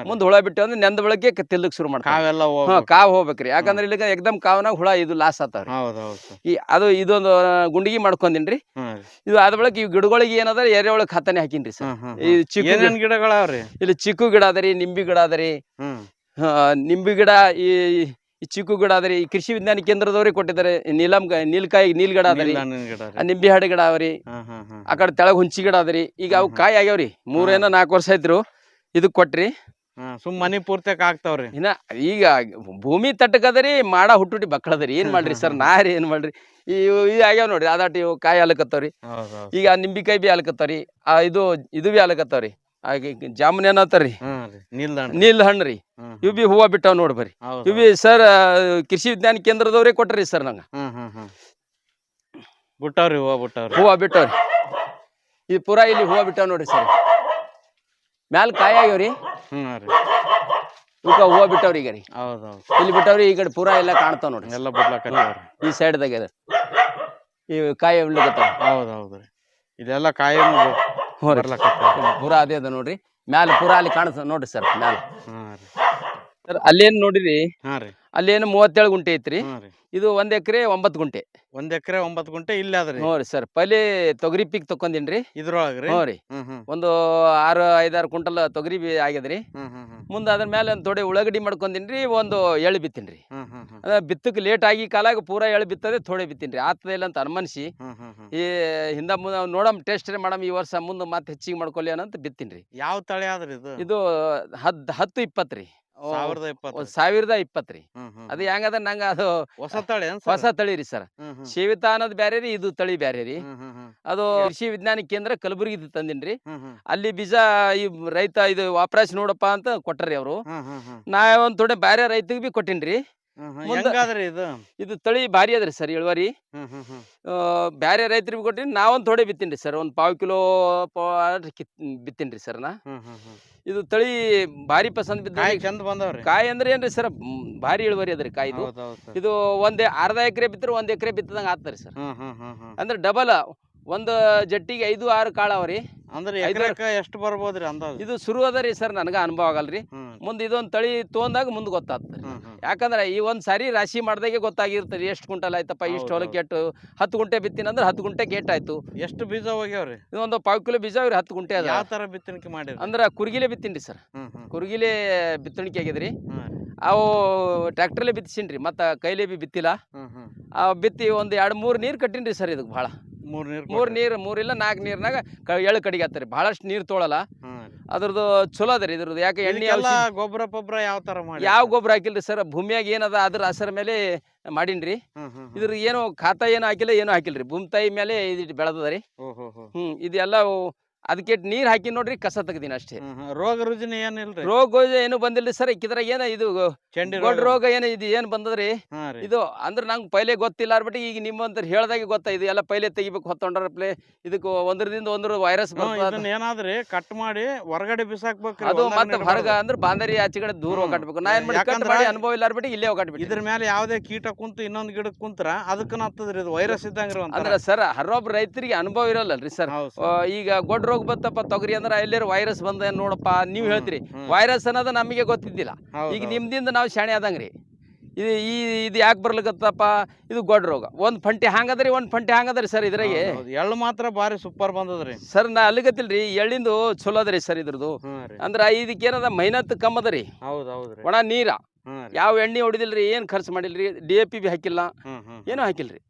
ಮುಂದ ಹುಳ ಬಿಟ್ಟು ಅಂದ್ರೆ ನೆಂದ ಬಳಕೆ ತಿಲ್ಲಕ್ ಶುರು ಮಾಡ್ತಾರೆ. ಕಾವ್ ಹೋಗ್ಬೇಕ್ರಿ. ಯಾಕಂದ್ರೆ ಇಲ್ಲಿ ಎಕ್ದಮ್ ಕಾವ್ನಾಗ ಹುಳ ಇದು ಲಾಸ್ ಆತಾವ್ರಿ. ಈ ಅದು ಇದೊಂದು ಗುಂಡಿಗೆ ಮಾಡ್ಕೊಂಡಿನ್ರಿ ಇದು ಆದ ಬಳಿಕ ಈ ಗಿಡಗಳಿಗೆ ಏನದ ಎರೆಹುಳ ಹತ್ತನೆ ಹಾಕಿನ್ರಿ ಸರ್. ಈ. ಚಿಕ್ಕು ಏನೇನ್ ಗಿಡಗಳವ್ರಿ? ಇಲ್ಲಿ ಚಿಕ್ಕು ಗಿಡ ಅದರಿ ನಿಂಬಿ ಗಿಡ ಅದರಿ ಆ, ನಿಂಬಿ ಗಿಡ ಈ ಈ ಚಿಕ್ಕು ಗಿಡ ಅದರಿ ಈ ಕೃಷಿ ವಿಜ್ಞಾನ ಕೇಂದ್ರದವ್ರಿಗೆ ಕೊಟ್ಟಿದ್ದಾರೆ. ನೀಲಂ ನೀಲ್ಕಾಯಿ ನೀಲ್ ಗಿಡ ಅದರಿ ನೀಲ್ ಹಣ್ಣಿನ್ ಗಿಡ ಆ ರೀ. ನಿಂಬಿ ಹಾಡು ಗಿಡ ಅವರಿ. ಆ ಕಡೆ ತೆಳಗ್ ಹುಂಚಿ ಗಿಡ ಅದರಿ ಈಗ ಅವು ಕಾಯಿ ಆಗ್ಯಾವ್ರಿ. ಮೂರೇನೋ ನಾಲ್ಕು ವರ್ಷ ಆಯ್ತ್ರು. ಇದಕ್ ಕೊಟ್ರಿ. ಸುಮ್ ಮನಿ ಪೂರ್ತಿಯಾಕ ಆಗ್ತಾವ್ರಿ ಇನ್ನ ಈಗ ಭೂಮಿ ತಟ್ಟಕದರಿ ಮಾಡ ಹುಟ್ಟುಟಿ ಬಕ್ಕಳದರಿ. ಏನ್ ಮಾಡ್ರಿ ಸರ್? ನಾ ರೀ ಏನ್ ಮಾಡ್ರಿ? ಇವು ಇವು ಆಗ್ಯಾವ ನೋಡ್ರಿ ಅದಾಟ ಇವು ಕಾಯಿ ಅಲಕತ್ತವ್ರಿ ಈಗ ನಿಂಬಿಕಾಯಿ ಬಿ ಆಲಕತ್ತವ್ರಿ ಆ ಇದು ಇದು ಬಿ ಅಲಕತ್ತವ್ರಿ ಹಾಗೆ ಜಾಮೂನ್ ಏನತ್ತಾರ್ರಿ ನೀಲ್ ಹಣ್ಣು ರೀ. ಹ್ಮ್ ಇವು ಬಿ ಹೂವ ಬಿಟ್ಟಾವ್ ನೋಡಿ ಬರ್ರಿ. ಹೌದ್ ಇವು ಬಿ ಸರ್ ಕೃಷಿ ವಿಜ್ಞಾನ ಕೇಂದ್ರದವ್ರೆ ಕೊಟ್ರಿ ಸರ್ ನಂಗ. ಹ್ಮ್ ಹ್ಮ್ ಹ್ಮ್. ಬಿಟ್ಟವ್ರಿ ಹೂವ ಬಿಟ್ಟವ್ರಿ. ಹೂವ ಬಿಟ್ಟವ್ರಿ. ಇದು ಪೂರಾ ಇಲ್ಲಿ ಹೂವ ಬಿಟ್ಟಾವ್ ನೋಡ್ರಿ ಸರ್. ಮ್ಯಾಲ ಕಾಯಿ ಆಗ್ಯಾವ್ರಿ? ಹ್ಞೂ ರೀ. ಇವಕ್ಕ ಹೂವ ಬಿಟ್ಟವ್ರಿ ಈಗ ರೀ ಹೌದೌದು. ಇಲ್ಲಿ ಬಿಟ್ಟವ್ರಿ ಈ ಕಡೆ ಪೂರಾ ಎಲ್ಲ ಕಾಣ್ತಾವ ನೋಡ್ರಿ. ಎಲ್ಲ ಬಿಡ್ಲಾಕತ್ತವ್ರಿ ಈ ಸೈಡ್ದಾಗ ಈ ಕಾಯಿ ಹೌದು ಹೌದು ರೀ. ಇದೆಲ್ಲ ಕಾಯಿ ಹ್ಞೂ ರೀ. ಪೂರಾ ಅದೇ ಅದ ನೋಡ್ರಿ. ಮ್ಯಾಲ ಪೂರಾ ಅಲ್ಲಿ ಕಾಣಿಸ್ತ ನೋಡ್ರಿ ಸರ್ ಮ್ಯಾಲ. ಹಾ ರೀ. ಸರ್ ಅಲ್ಲೇನು ನೋಡಿರಿ? ಹಾಂ ರೀ. ಅಲ್ಲೇನು ಮೂವತ್ತೇಳು ಗುಂಟೆ ಐತ್ರಿ. ಇದು ಒಂದ್ ಎಕರೆ ಒಂಬತ್ತು ಗುಂಟೆ. ಒಂದ್ ಎಕರೆ ಒಂಬತ್ತು ಗುಂಟೆ ಇಲ್ಲ ಅದ್ರಿ. ಹ್ಞೂ ಸರ್ ಪೈಲೆ ತೊಗರಿ ಪೀಕ್ ತಕೊಂದಿನ್ರಿ ಇದ್ರೊಳಗ್ರಿ ಹ್ಞೂ ರೀ. ಹ್ಮ್ ಹ್ಮ್. ಒಂದು ಆರು ಐದಾರು ಕ್ವಿಂಟಲ್ ತೊಗರಿ ಬಿ ಆಗ್ಯದ್ರಿ. ಮುಂದ ಅದ್ರ ಮೇಲೆ ಒಂದು ಥೋಡೆ ಉಳ್ಳಾಗಡ್ಡಿ ಮಾಡ್ಕೊಂಡಿನ್ರಿ ಒಂದು ಎಳ್ಳು ಬಿತ್ತಿನ್ರಿ. ಅದ ಬಿತ್ತಕ್ಕೆ ಲೇಟ್ ಆಗಿ ಕಾಲಾಗ ಪೂರಾ ಎಳ್ಳು ಬಿತ್ತದೆ ಥೋಡೆ ಬಿತ್ತಿನ್ರಿ. ಆತದ ಇಲ್ಲ ಅಂತ ಅನುಮಾನಿಸಿ. ಈ ಹಿಂದ ಮುಂದೆ ನೋಡಮ್ ಟೇಸ್ಟ್ ಮಾಡಮ್ ಈ ವರ್ಷ ಮುಂದೆ ಮತ್ತೆ ಹೆಚ್ಚಿಗೆ ಮಾಡ್ಕೊಲಿ ಅನ್ನಂತ ಬಿತ್ತಿನ್ರಿ. ಯಾವ ತಳಿ ಆದ್ರಿ ಇದು? ಇದು ಹದ್ ಹತ್ತು ಇಪ್ಪತ್ತು ರೀ. ಸಾವಿರದ ಇಪ್ಪತ್ತು ಸಾವಿರದ ರೀ. ಅದು ಹೆಂಗದ ನಂಗ ಅದು ಹೊಸ ತಳಿ ಹೊಸ ತಳಿ ರೀ ಸರ್. ಹ್ಮ್ ಅನ್ನೋದು ಬ್ಯಾರೆ ರೀ ಇದು ತಳಿ ಬ್ಯಾರೆ ರೀ. ಅದು ಕೃಷಿ ವಿಜ್ಞಾನ ಕೇಂದ್ರ ಕಲಬುರಗಿ ತಂದಿನ್ರಿ ಅಲ್ಲಿ ಬೀಜ ಈ ರೈತ ಇದು ವಾಪರಾಶ್ ನೋಡಪ್ಪ ಅಂತ ಕೊಟ್ಟರಿ ಅವರು. ನಾ ಒಂದ್ ಥೋಡೆ ಬ್ಯಾರೆ ರೈತಗ್ ಬಿ ಕೊಟ್ಟಿನ್ರಿ ಹೆಂಗಾದ್ರಿ ಇದು? ಇದು ತಳಿ ಭಾರಿ ಅದ್ರಿ ಸರ್ ಇಳುವರಿ. ಬ್ಯಾರೆ ರೈತರಿಗೆ ಕೊಟ್ಟಿ ನಾವೊಂದು ಥೋಡೆ ಬಿತ್ತೀನಿ ಸರ್ ಒಂದು ಪಾವ್ ಕಿಲೋ ಬಿತ್ತೀನಿ ಸರ್ ನಾ. ಇದು ತಳಿ ಭಾರಿ ಪಸಂದ್ ಬಿದ್ದ ಕಾಯಿ ಚಂದ ಬಂದವ್ರಿ. ಕಾಯಿ ಅಂದ್ರೆ ಏನ್ರಿ ಸರ್ ಭಾರಿ ಇಳುವರಿ ಅದ್ರಿ ಕಾಯಿದು. sir. ಇದು ಒಂದೇ ಅರ್ಧ ಎಕರೆ ಬಿತ್ತರೆ ಒಂದ್ ಎಕರೆ ಬಿತ್ತದಂಗ ಆಗ್ತದೆ ಸರ್. ಅಂದ್ರೆ ಡಬಲ್ ಒಂದು ಜಟ್ಟಿಗೆ ಐದು ಆರು ಕಾಳು ಅವರಿ ಅಂದ್ರೆ ಐದಾರು- ಎಕರೆಕ ಎಷ್ಟು ಬರ್ಬೋದ್ರಿ ಅಂದಾಜು? ಇದು ಶುರು ಅದ ರೀ ಸರ್ ನನಗೆ ಅನುಭವ ಆಗಲ್ರಿ ಮುಂದೆ ಇದೊಂದು ತಳಿ ತೊಗೊಂಡಾಗ ಮುಂದೆ ಗೊತ್ತಾಗ್ತದೆ ಯಾಕಂದ್ರೆ ಈ ಒಂದು ಸಾರಿ ರಾಶಿ ಮಾಡ್ದಾಗೆ ಗೊತ್ತಾಗಿರ್ತದೆ ಎಷ್ಟು ಕುಂಟಲ್ ಆಯ್ತಪ್ಪ ಇಷ್ಟು ಹೊಲಕ್ಕೆ ಎಟ್ಟು ಹತ್ತು ಗುಂಟೆ ಬಿತ್ತಿನ ಅಂದ್ರೆ ಹತ್ತು ಗುಂಟೆ ಗೇಟ್ ಆಯ್ತು. ಎಷ್ಟು ಬೀಜ ಹೋಗ್ಯಾವ್ರಿ? ಇದೊಂದು ಪಾವು ಕಿಲೋ ಬೀಜ ಅವ್ರಿ ಹತ್ತು ಗುಂಟೆ ಅದ. ಯಾವ ತರ ಬಿತ್ತಣಿಕೆ ಮಾಡಿ ಅಂದ್ರೆ ಕುರ್ಗಿಲೆ ಬಿತ್ತೀನಿ ಸರ್. ಕುರ್ಗಿಲೆ ಬಿತ್ತಣಿಕೆ ಆಗಿದ್ರಿ ಅವು ಟ್ರ್ಯಾಕ್ಟ್ರಲ್ಲೇ ಬಿತ್ತಿಸಿನ್ರಿ ಮತ್ತು ಕೈಲೇ ಬಿ ಬಿತ್ತಿಲ್ಲ. ಬಿತ್ತಿ ಒಂದು ಎರಡು ಮೂರು ನೀರು ಕಟ್ಟಿನ್ರಿ ಸರ್ ಇದಕ್ಕೆ ಭಾಳ. ಮೂರ್ ನೀರ್ ಮೂರು ನೀರು ಮೂರಿಲ್ಲ ನಾಲ್ಕು ನೀರ್ನಾಗ ಕ ಎಳ್ಳು ಕಡಿಗೆ ಹತ್ತರಿ ಬಹಳಷ್ಟು ನೀರು ತೊಳಲ್ಲ. ಹ್ಮ್ ಅದ್ರದ್ದು ಚಲೋ ಅದರಿ ಇದ್ರದ್ದು. ಯಾಕೆ ಎಣ್ಣೆ ಗೊಬ್ಬರ ಪೊಬ್ಬರ ಯಾವ ತರ ಮಾಡಿ? ಯಾವ ಗೊಬ್ಬರ ಹಾಕಿಲ್ರಿ ಸರ್? ಭೂಮಿಯಾಗ ಏನದ ಅದ್ರ ಹಸರ ಮೇಲೆ ಮಾಡಿನ್ರಿ ಹ್ಮ್ ಹ್ಮ್ ಹ್ಮ್. ಇದ್ರ ಏನು ಖಾತಾ ಏನು ಹಾಕಿಲ್ಲ ಏನು ಹಾಕಿಲ್ರಿ. ಭೂಮಿ ತಾಯಿ ಮೇಲೆ ಇದ್ ಬೆಳೆದದ ರೀ. ಓ ಹೋ. ಹೋ ಹ್ಞೂ ಇದೆಲ್ಲ ಅದಕ್ಕೆ ನೀರು ಹಾಕಿ ನೋಡ್ರಿ ಕಸ ತೆಗ್ದಿನ ಅಷ್ಟೇ. ರೋಗ ರುಜಿನ ಏನಿಲ್ರಿ? ರೋಗ ಏನು ಬಂದಿಲ್ಲ ಸರ್? ಇಕ್ಕಿದ್ರ ಏನ ಇದು ದೊಡ್ಡ ರೋಗ? ಏನ ಇದು ಏನ್ ಬಂದದ್ರಿ? ಇದು ಅಂದ್ರೆ ನಂಗೆ ಪೈಲೆ ಗೊತ್ತಿಲ್ಲ ಅನ್ಬಿಟ್ಟು ಈಗ ನಿಮ್ಮಂತ ಹೇಳ್ದಾಗೆ ಗೊತ್ತಾ ಇದು ಎಲ್ಲ ಪೈಲೆ ತೆಗಿಬೇಕು ಹೊತ್ತೊಂಡ್ರ ಪ್ಲೇ ಇದಕ್ಕೆ ಒಂದ್ರದಿಂದ ಒಂದ್ರ ವೈರಸ್ ಏನಾದ್ರಿ ಕಟ್ ಮಾಡಿ ಹೊರಗಡೆ ಬಿಸಾಕ್ಬೇಕು ಅದು ಮತ್ತೆ ಹೊರಗ. ಅಂದ್ರೆ ಬಾಂದರಿ ಆಚೆ ಕಡೆ ದೂರ ಕಟ್ಬೇಕು ಹೋಗಾಡ್ಬೇಕು ನಾ ಏನ್ ಮಾಡಿ ಕಟ್ ಮಾಡಿ ಅನುಭವ ಇಲ್ಲ ಅನ್ಬಿಟ್ಟು ಇಲ್ಲೇ ಹೋಗಾಡ್ಬೇಕು ಇದ್ರ ಮೇಲೆ ಯಾವ್ದೇ ಕೀಟ ಕುಂತು ಇನ್ನೊಂದ್ ಗಿಡ ಕುಂತ್ರ ಅದಕ್ಕನ ಹತ್ತದ್ರಿ ಇದು ವೈರಸ್ ಇದ್ದಂಗ್ರಿ ಅಂದ್ರೆ ಸರ್ ಹರೊಬ್ಬ ರೈತರಿಗೆ ಅನುಭವ ಇರಲ್ಲಲ್ರಿ ಸರ್. ಈಗ ಗೊಡ್ ರೋಗ ಬಂತಪ್ಪ ತೊಗರಿ ಅಂದ್ರೆ ಎಲ್ಲೇರು ವೈರಸ್ ಬಂದ ನೋಡಪ್ಪ ನೀವು ಹೇಳ್ತೀರಿ. ವೈರಸ್ ಅನ್ನೋದು ನಮಗೆ ಗೊತ್ತಿದ್ದಿಲ್ಲ. ಈಗ. ನಿಮ್ದಿಂದ ನಾವು ಶಾಣೆ ಆದಂಗ್ರಿ. ಇದು ಈ ಇದು ಯಾಕೆ ಬರ್ಲಿಕ್ಕತ್ತಪ್ಪ ಇದು ಗೊಡ್ ರೋಗ. ಒಂದ್ ಫಂಟಿ ಹಂಗದ್ರಿ ಒಂದ್ ಫಂಟಿ ಹಂಗದ್ರಿ ಸರ್ ಇದ್ರಾಗೆ. ಎಳ್ಳು ಮಾತ್ರ ಬಾರಿ ಸೂಪರ್ ಬಂದದ್ರಿ. ಸರ್ ನಾ ಅಲ್ಲಿಗತ್ತಿಲ್ರಿ ಎಳ್ಳಿಂದು ಚಲೋ ಅದ್ರಿ ಸರ್ ಇದ್ರದ್ದು ಅಂದ್ರ ಇದಕ್ಕೆ ಏನದ ಮೈನತ್ ಕಮ್ಮ ಅದ ರೀ ಹೌದ್ ಒಣ ನೀರ. ಯಾವ ಎಣ್ಣೆ ಹೊಡಿದಿಲ್ರಿ ಏನ್ ಖರ್ಚು ಮಾಡಿಲ್ರಿ ಡಿ ಎ ಪಿ ಬಿ ಹಾಕಿಲ್ಲ. ಏನೂ ಹಾಕಿಲ್ರಿ.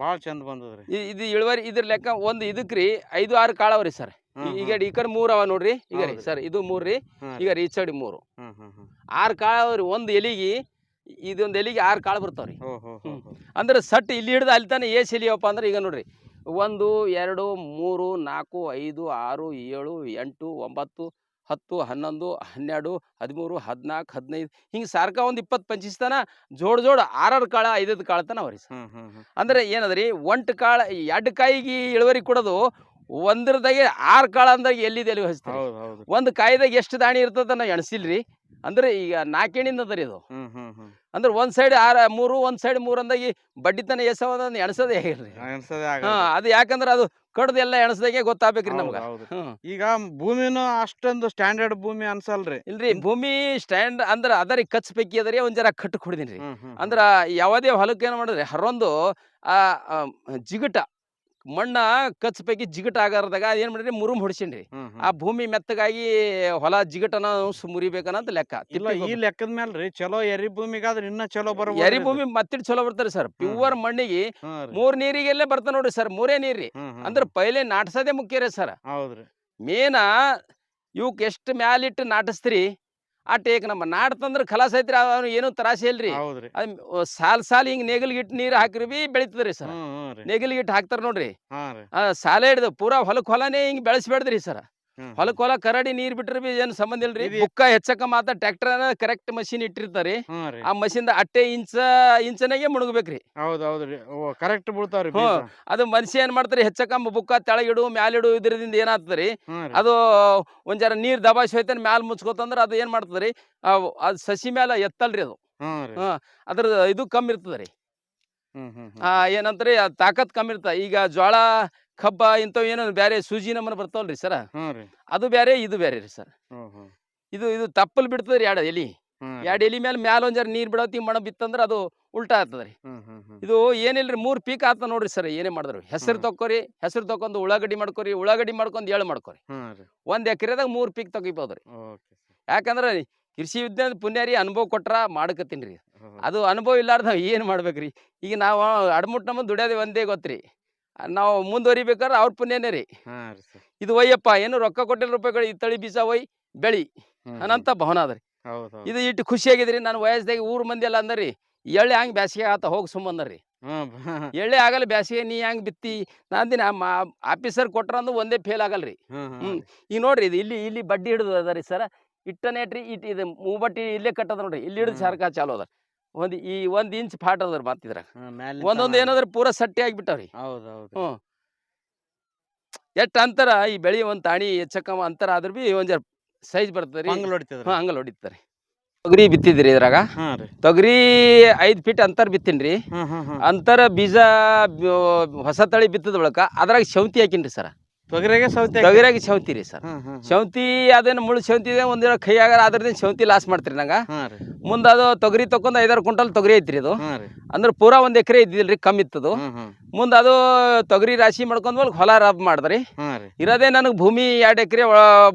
ಬಾಳ್ ಚಂದ ಬಂದದ್ರಿ. ಇದು ಇಳುವರಿ ಇದ್ರ ಲೆಕ್ಕ ಒಂದು ಇದಕ್ಕೆ ರೀ ಐದು ಆರು ಕಾಳವ್ರಿ ಸರ್. ಈಗ ಈ ಕಡೆ ಮೂರ್ ಅವ ನೋಡ್ರಿ. ಈಗ ರೀ ಸರ್ ಇದು ಮೂರು ರೀ. ಈಗ ರೀ. ಈ ಸೈಡ್ ಮೂರು. ಆರು ಕಾಳು ಅವ್ರಿ ಒಂದು ಎಲಿಗೆ ಇದೊಂದು ಎಲಿಗೆ ಆರು ಕಾಳು ಬರ್ತಾವ್ರಿ. ಅಂದ್ರೆ ಸಟ್ ಇಲ್ಲಿ ಹಿಡ್ದು ಅಲ್ಲಿ ತಾನೆ ಏಸ್ ಎಲಿಯಪ್ಪ ಅಂದ್ರೆ ಈಗ ನೋಡ್ರಿ. ಒಂದು ಎರಡು ಮೂರು ನಾಲ್ಕು ಐದು ಆರು ಏಳು ಎಂಟು ಒಂಬತ್ತು ಹತ್ತು ಹನ್ನೊಂದು ಹನ್ನೆರಡು ಹದಿಮೂರು ಹದಿನಾಲ್ಕು ಹದಿನೈದು ಹಿಂಗೆ ಸಾರ್ಕ ಒಂದು ಇಪ್ಪತ್ತು ಪಂಚಿಸ್ತಾನ ಜೋಡ್ ಜೋಡ್ ಆರಾರು ಕಾಳ ಐದೈದು ಕಾಳು ತನ ಅವ್ರಿ ಸರ್. ಅಂದ್ರೆ ಏನದ್ರಿ ಒಂಟು ಕಾಳು ಎರಡು ಕಾಯಿಗೆ ಇಳುವರಿ ಕೊಡೋದು ಒಂದ್ರದಾಗೆ ಆರು ಕಾಳು ಅಂದಾಗ ಎಲ್ಲಿದೆ ಎಲ್ಲಿ ಹಚ್ತಾರೆ? ಒಂದು ಕಾಯಿದಾಗ ಎಷ್ಟು ದಾಣಿ ಇರ್ತದ ಎಣಸಿಲ್ರಿ. ಅಂದ್ರೆ ಈಗ ನಾಲ್ಕೇಣಿಂದ ಅದರಿ ಇದು ಅಂದ್ರೆ ಒಂದ್ ಸೈಡ್ ಆರ ಮೂರು ಒಂದ್ ಸೈಡ್ ಮೂರು ಅಂದಾಗಿ ಬಡ್ಡಿತನ ಎಸವದ ಎಣಸೋದೇ ಆಗಿಲ್ರಿ ಹಾ ಆಗಲ್ಲ. ಅದು ಯಾಕಂದ್ರೆ ಅದು ಕಡ್ದು ಎಲ್ಲ ಎಣಸ್ದಾಗೆ ಗೊತ್ತಾಗ್ಬೇಕ್ರಿ ನಮ್ಗೆ. ಹೌದ್. ಹೌದು. ಹ್ಮ್. ಈಗ ಭೂಮಿನೂ ಅಷ್ಟೊಂದು ಸ್ಟ್ಯಾಂಡರ್ಡ್ ಭೂಮಿ ಅನ್ಸಲ್ರಿ. ಇಲ್ರಿ ಭೂಮಿ ಸ್ಟ್ಯಾಂಡ್ ಅಂದ್ರ ಅದರಿ ಕಚ್ ಪೈಕಿ ಅದರಿ ಒಂದ್ ಜರ ಕಟ್ಟು ಕೊಡಿದೀನಿ ಹ್ಮ್ ಹ್ಮ್ ಅಂದ್ರ ಯಾವುದೇ ಹೊಲಕ್ಕೆ ಏನು ಮಾಡಿದ್ರಿ ಹರೊಂದು ಆ ಆ, ಜಿಗಟ ಮಣ್ಣ ಕಚ್ ಪೈಕಿ ಜಿಗಟ ಆಗರ್ದಾಗ ಏನ್ ಮಾಡ್ರಿ ಮುರುಮ್ ಹೊಡಿಸಿನ್ರಿ. ಆ ಭೂಮಿ ಮೆತ್ತಗಾಗಿ ಹೊಲ ಜಿಗಟನ ಮುರಿಬೇಕನ್ನಂತ ಲೆಕ್ಕ. ಇಲ್ಲ ಈ. ಲೆಕ್ಕದ ಮೇಲ್ರಿ ಚಲೋ ಎರಿ ಭೂಮಿಗಾದ್ರೆ ಇನ್ನ ಚಲೋ ಬರ್ಬೋದು ಎರಿ ಭೂಮಿ ಮತ್ತಿಟ್ ಚಲೋ ಬರ್ತಾರೆ ಸರ್. ಪ್ಯೂರ್ ಮಣ್ಣಿಗೆ. ಮೂರ್ ನೀರಿಗೆಲ್ಲೇ ಬರ್ತಾ ನೋಡ್ರಿ ಸರ್. ಮೂರೇ ನೀರ್ರಿ. ಅಂದ್ರೆ ಪೈಲೆ ನಾಟ್ಸೋದೇ ಮುಖ್ಯ ರೀ ಸರ್. ಹೌದ್ರಿ. ಮೇನ ಇವಕ್ ಎಷ್ಟು ಮ್ಯಾಲಿಟ್ಟು ನಾಟಿಸ್ತೀರಿ? ಅಟ್ ಟೇಕ್ ನಮ್ಮ ನಾಟ್ತಂದ್ರ ಖಲಾಸ್ ಐತ್ರಿ ಅವನು ಏನು ತರಾಸಿ ಇಲ್ರಿ. ಅದ್ ಸಾಲ್ ಸಾಲ್ ಹಿಂಗ್ ನೇಗಿಲ್ಗಿಟ್ಟು ನೀರು ಹಾಕಿರಿ ಬಿ ಬೆಳಿತದ್ರಿ ಸರ್. ನೇಗಿಲ್ ಗಿಟ್ ರೀ. ಹಾಕ್ತಾರ ನೋಡ್ರಿ. ಆ ಸಾಲ ಹಿಡ್ದು ಪೂರಾ ಹೊಲಕ್ ಹೊಲನೇ ಹಿಂಗ್ ಬೆಳೆಸ್ಬೇಡ್ದ್ರಿ ಸರ್. ಹೊಲಕ್ ಹೊಲ ಕರಡಿ ನೀರ್ ಬಿಟ್ರೆ ಬಿ ಏನ್ ಸಂಬಂಧ ಇಲ್ರಿ? ಬುಕ್ಕ ಹೆಚ್ಚಕ ಮಾತ್ರ ಟ್ರ್ಯಾಕ್ಟರ್ ಕರೆಕ್ಟ್ ಮಷಿನ್ ಇಟ್ಟಿರ್ತಾರಿ. ಆ ಮಷಿನ್ ಅಟ್ಟೆ ಇಂಚ ಇಂಚನಾಗೆ ಮುಳುಗ್ಬೇಕ್ರಿ ಕರೆಕ್ಟ್ ಬಿಡ್ತಾವ್ರಿ ಅದು ಮನುಷ್ಯ ಏನ್ ಮಾಡ್ತಾರೆ ಹೆಚ್ಚಕ ಬುಕ್ಕ ತೆಳಗಿಡು ಮ್ಯಾಲಿಡು ಇದ್ರದಿಂದ ಏನಾಗ್ತದ್ರಿ? ಅದು ಒಂದ್ ಜರ ನೀರ್ ದಬಾಶ್ ಹೋಯ್ತಾನೆ ಮ್ಯಾಲ ಮುಚ್ಕೋತಂದ್ರ ಅದು ಏನ್ ಮಾಡ್ತದ್ರಿ? ಅದ್ ಸಸಿ ಮ್ಯಾಲ ಎತ್ತಲ್ರಿ ಅದು. ಅದ್ರ ಇದು ಕಮ್ಮಿ ಇರ್ತದ್ರಿ. ಹ್ಮ್ ಹ್ಮ್ ಆ ಏನಂತಾರೆ ತಾಕತ್ ಕಮ್ಮಿ ಇರ್ತ. ಈಗ ಜ್ವಾಳ ಕಬ್ಬ ಇಂಥವ್ ಏನೋ ಬೇರೆ ಸೂಜಿ ನಮ್ಮನ ಬರ್ತಾವಲ್ರಿ ಸರ? ಅದು ಬೇರೆ ಇದು ಬೇರೆ ರೀ ಸರ್. ಇದು ಇದು ತಪ್ಪಲ್ ಬಿಡ್ತದ್ರಿ ಎರಡು ಎಲಿ? ಎರಡ್ ಎಲಿ ಮೇಲೆ ಮ್ಯಾಲ ಒಂದ್ ಜರ ನೀರ್ ಬಿಡೋತಿ ಮಣ ಬಿತ್ತಂದ್ರ ಅದು ಉಲ್ಟಾ ಆಗ್ತದ್ರಿ. ಇದು ಏನಿಲ್ರಿ ಮೂರ್ ಪೀಕ್ ಆತ ನೋಡ್ರಿ ಸರ್ ಏನೇ ಮಾಡಿದ್ರು. ಹೆಸರು. ತಕ್ಕೋರಿ ಹೆಸರು ತಕ್ಕೊಂದು ಉಳ್ಳಾಗಡ್ಡಿ ಮಾಡ್ಕೋರಿ ಉಳ್ಳಾಗಡ್ಡಿ ಮಾಡ್ಕೊಂದು ಏಳು ಮಾಡ್ಕೋರಿ. ಒಂದ್ ಎಕರೆದಾಗ ಮೂರ್ ಪೀಕ್ ತಗಿಬೋದ್ರಿ ಯಾಕಂದ್ರ ಕೃಷಿ ವಿಜ್ಞಾನ ಪುಣ್ಯಾರಿ ಅನುಭವ ಕೊಟ್ರ ಮಾಡ್ಕತ್ತೀನ್ರಿ ಅದು ಅನುಭವ ಇಲ್ಲಾರ್ದ ಏನ್ ಮಾಡ್ಬೇಕ್ರಿ? ಈಗ ನಾವು ಅಡ್ಮುಟ್ ನಮ್ಮ ದುಡಿಯೋದೇ ಒಂದೇ ಗೊತ್ತ್ರಿ. ನಾವು ಮುಂದುವರಿಬೇಕಾದ್ರೆ ಅವ್ರ ಪುಣ್ಯನೇ ರೀ. ಇದು ಒಯ್ಯಪ್ಪ ಏನು ರೊಕ್ಕ ಕೊಟ್ಟಿಲ್ಲ ರೂಪಾಯಿ ಈ ತಳಿ ಬೀಜ ಒಯ್ ಬೆಳಿ. ಅನಂತ ಭವನ ಅದ್ರಿ ಇದು ಇಟ್ಟು ಖುಷಿಯಾಗಿದ್ರಿ ನಾನು ವಯಸ್ಸಾಗಿ ಊರ್ ಮಂದಿ ಎಲ್ಲ ಅಂದ್ರಿ ಎಳ್ಳೆ ಹಂಗೆ ಬ್ಯಾಸಿಗೆ ಆತ ಹೋಗಿ ಸುಮ್ಮಂದರಿ ಎಳ್ಳೆ ಆಗಲ್ಲ ಬ್ಯಾಸಿಗೆ ನೀ ಹೆಂಗ್ ಬಿತ್ತಿ? ನಾಂದಿನ ಆಫೀಸರ್ ಕೊಟ್ರ ಅಂದು ಒಂದೇ ಫೇಲ್ ಆಗಲ್ರಿ. ಹ್ಮ್ ಈಗ ನೋಡ್ರಿ ಇದು ಇಲ್ಲಿ ಇಲ್ಲಿ ಬಡ್ಡಿ ಹಿಡಿದು ಅದ ರೀ ಸರ. ಇಟ್ಟನೇ ಇಟ್ರಿ ಇಟ್ಟು ಇದು ಮೂಬಟ್ಟಿ ಇಲ್ಲೇ ಕಟ್ಟದ ನೋಡ್ರಿ ಇಲ್ಲಿ ಹಿಡಿದು ಸರ್ಕಾರ ಚಾಲು ಅದ. ಒಂದು ಈ ಒಂದ್ ಇಂಚ್ ಫಾಟ್ ಅದ್ರ ಮಾತಿದ್ರ. ಒಂದೊಂದು ಏನಾದ್ರೂ ಪೂರ ಸಟ್ಟಿ ಆಗಿಬಿಟ್ಟವ್ರಿ. ಹೌದು ಹೌದು ಹ್ಞೂ ಎಷ್ಟ್ ಅಂತರ ಈ ಬೆಳಿ ಒಂದ್ ತಾಣಿ ಹೆಚ್ಚಕ ಅಂತರ ಆದ್ರ ಬಿ ಒಂದ್ ಜರ ಸೈಜ್ ಬರ್ತದ್ರಿ. ಹಂಗಲ್ ಹೊಡಿತಾರೆ ಹಂಗಲ್ ಹೊಡಿತಾರೆ ತೊಗರಿ ಬಿತ್ತಿದ್ರಿ ಇದ್ರಾಗ? ತೊಗರಿ ಐದ್ ಫೀಟ್ ಅಂತರ ಬಿತ್ತೀನ್ರಿ. ಅಂತರ ಬೀಜ ಹೊಸ ತಳಿ ಬಿತ್ತದ ಬಳಕ ಅದ್ರಾಗ ಶೌಂತಿ ಹಾಕಿನ್ರಿ ಸರ್. ತೊಗರಿಗೆ ಸೌತೆ ತೊಗರಿಯಾಗಿ ಶೌಂತಿ ರೀ ಸರ್. ಸೌತಿ ಅದೇನು ಮುಳ್ಳು ಸೌತಿ ಇದೆ ಒಂದಿನ ಕೈಯಾಗ ಅದ್ರದಿಂದ ಸೌತಿ ಲಾಸ್ ಮಾಡ್ತೀರಿ ನಂಗ. ಮುಂದ ಅದು ತೊಗರಿ ತಕೊಂಡ್ ಐದಾರು ಕ್ವಿಂಟಲ್ ತೊಗರಿ ಐತ್ರಿ ಅದು ಅಂದ್ರೆ ಪೂರಾ ಒಂದ್ ಎಕರೆ ಇದ್ದಿಲ್ರಿ ಕಮ್ಮಿ ಇತ್ತದು. ಮುಂದೆ ಅದು ತೊಗರಿ ರಾಶಿ ಮಾಡ್ಕೊಂಡ್ ಮೇಲೆ ಹೊಲ ರಬ್ ಮಾಡಿದ್ರಿ. ಇರೋದೇ ನನಗೆ ಭೂಮಿ ಎರಡು ಎಕರೆ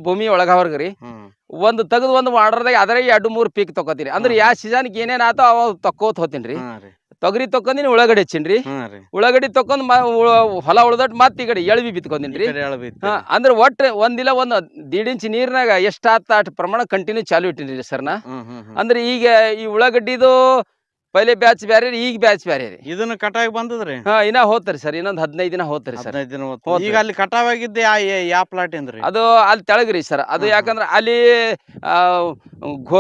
ಭೂಮಿ ಒಳಗವರ್ಗ ರೀ. ಹ್ಮ್. ಒಂದು ತೆಗೆದು ಒಂದು ಮಾಡ್ರದಾಗ ಅದ್ರಾಗ ಎರಡು ಮೂರು ಪೀಕ್ ತಕೋತೀನಿ ಅಂದ್ರೆ ಯಾವ ಸೀಸನ್ಗೆ ಏನೇನ್ ಆತೋ ಅವ ತಕ್ಕೋತ ಹೋತೀನಿ ರೀ. ತೊಗರಿ ತಕೊಂದಿನಿ ಉಳ್ಳಾಗಡ್ಡಿ ಹಚ್ಚಿನ್ರಿ. ಉಳ್ಳಾಗಡ್ಡಿ ತಕೊಂಡ್ ಹೊಲ ಉಳ್ದಟ್ ಮತ್ತ ಈ ಕಡೆ ಎಳವಿ ಬಿತ್ಕೊಂಡಿನ್ರಿ ಅಂದ್ರೆ ಒಟ್ಟು ಒಂದಿಲ್ಲ ಒಂದ್ ದೀಡ್ ಇಂಚ್ ನೀರ್ನಾಗ ಎಷ್ಟ್ ಆತ ಅಷ್ಟ್ ಪ್ರಮಾಣ ಕಂಟಿನ್ಯೂ ಚಾಲು ಇಟ್ಟಿನ್ರಿ ಸರ್ ನಾ. ಅಂದ್ರೆ ಈಗ ಈ ಉಳ್ಳಾಗಡ್ಡಿದು ಪೈಲೆ ಬ್ಯಾಚ್ ಬ್ಯಾರೆ ರೀ ಈಗ ಬ್ಯಾಚ್ ಬ್ಯಾರೆ ರೀ ಇದನ್ನ ಕಟಾವ್ ಬಂದದ್ರಿ ಹಾ ಇನ್ನ ಹೋತ್ರಿ ಸರ್ ಇನ್ನೊಂದ್ ಹದಿನೈದು ದಿನ ಹೋತ್ರಿ ಸರ್ ಹದಿನೈದು ದಿನ. ಹೋತ್ರಿ. ಈಗ ಅಲ್ಲಿ ಕಟಾವ್ ಆಗಿದ್ದೆ ಯಾ ಯಾ ಪ್ಲಾಟ್ ಏನ್ರಿ ಅದು ಅಲ್ಲಿ ತೆಳಗ್ರಿ ಸರ್ ಅದು. ಯಾಕಂದ್ರೆ ಅಲ್ಲಿ ಆ,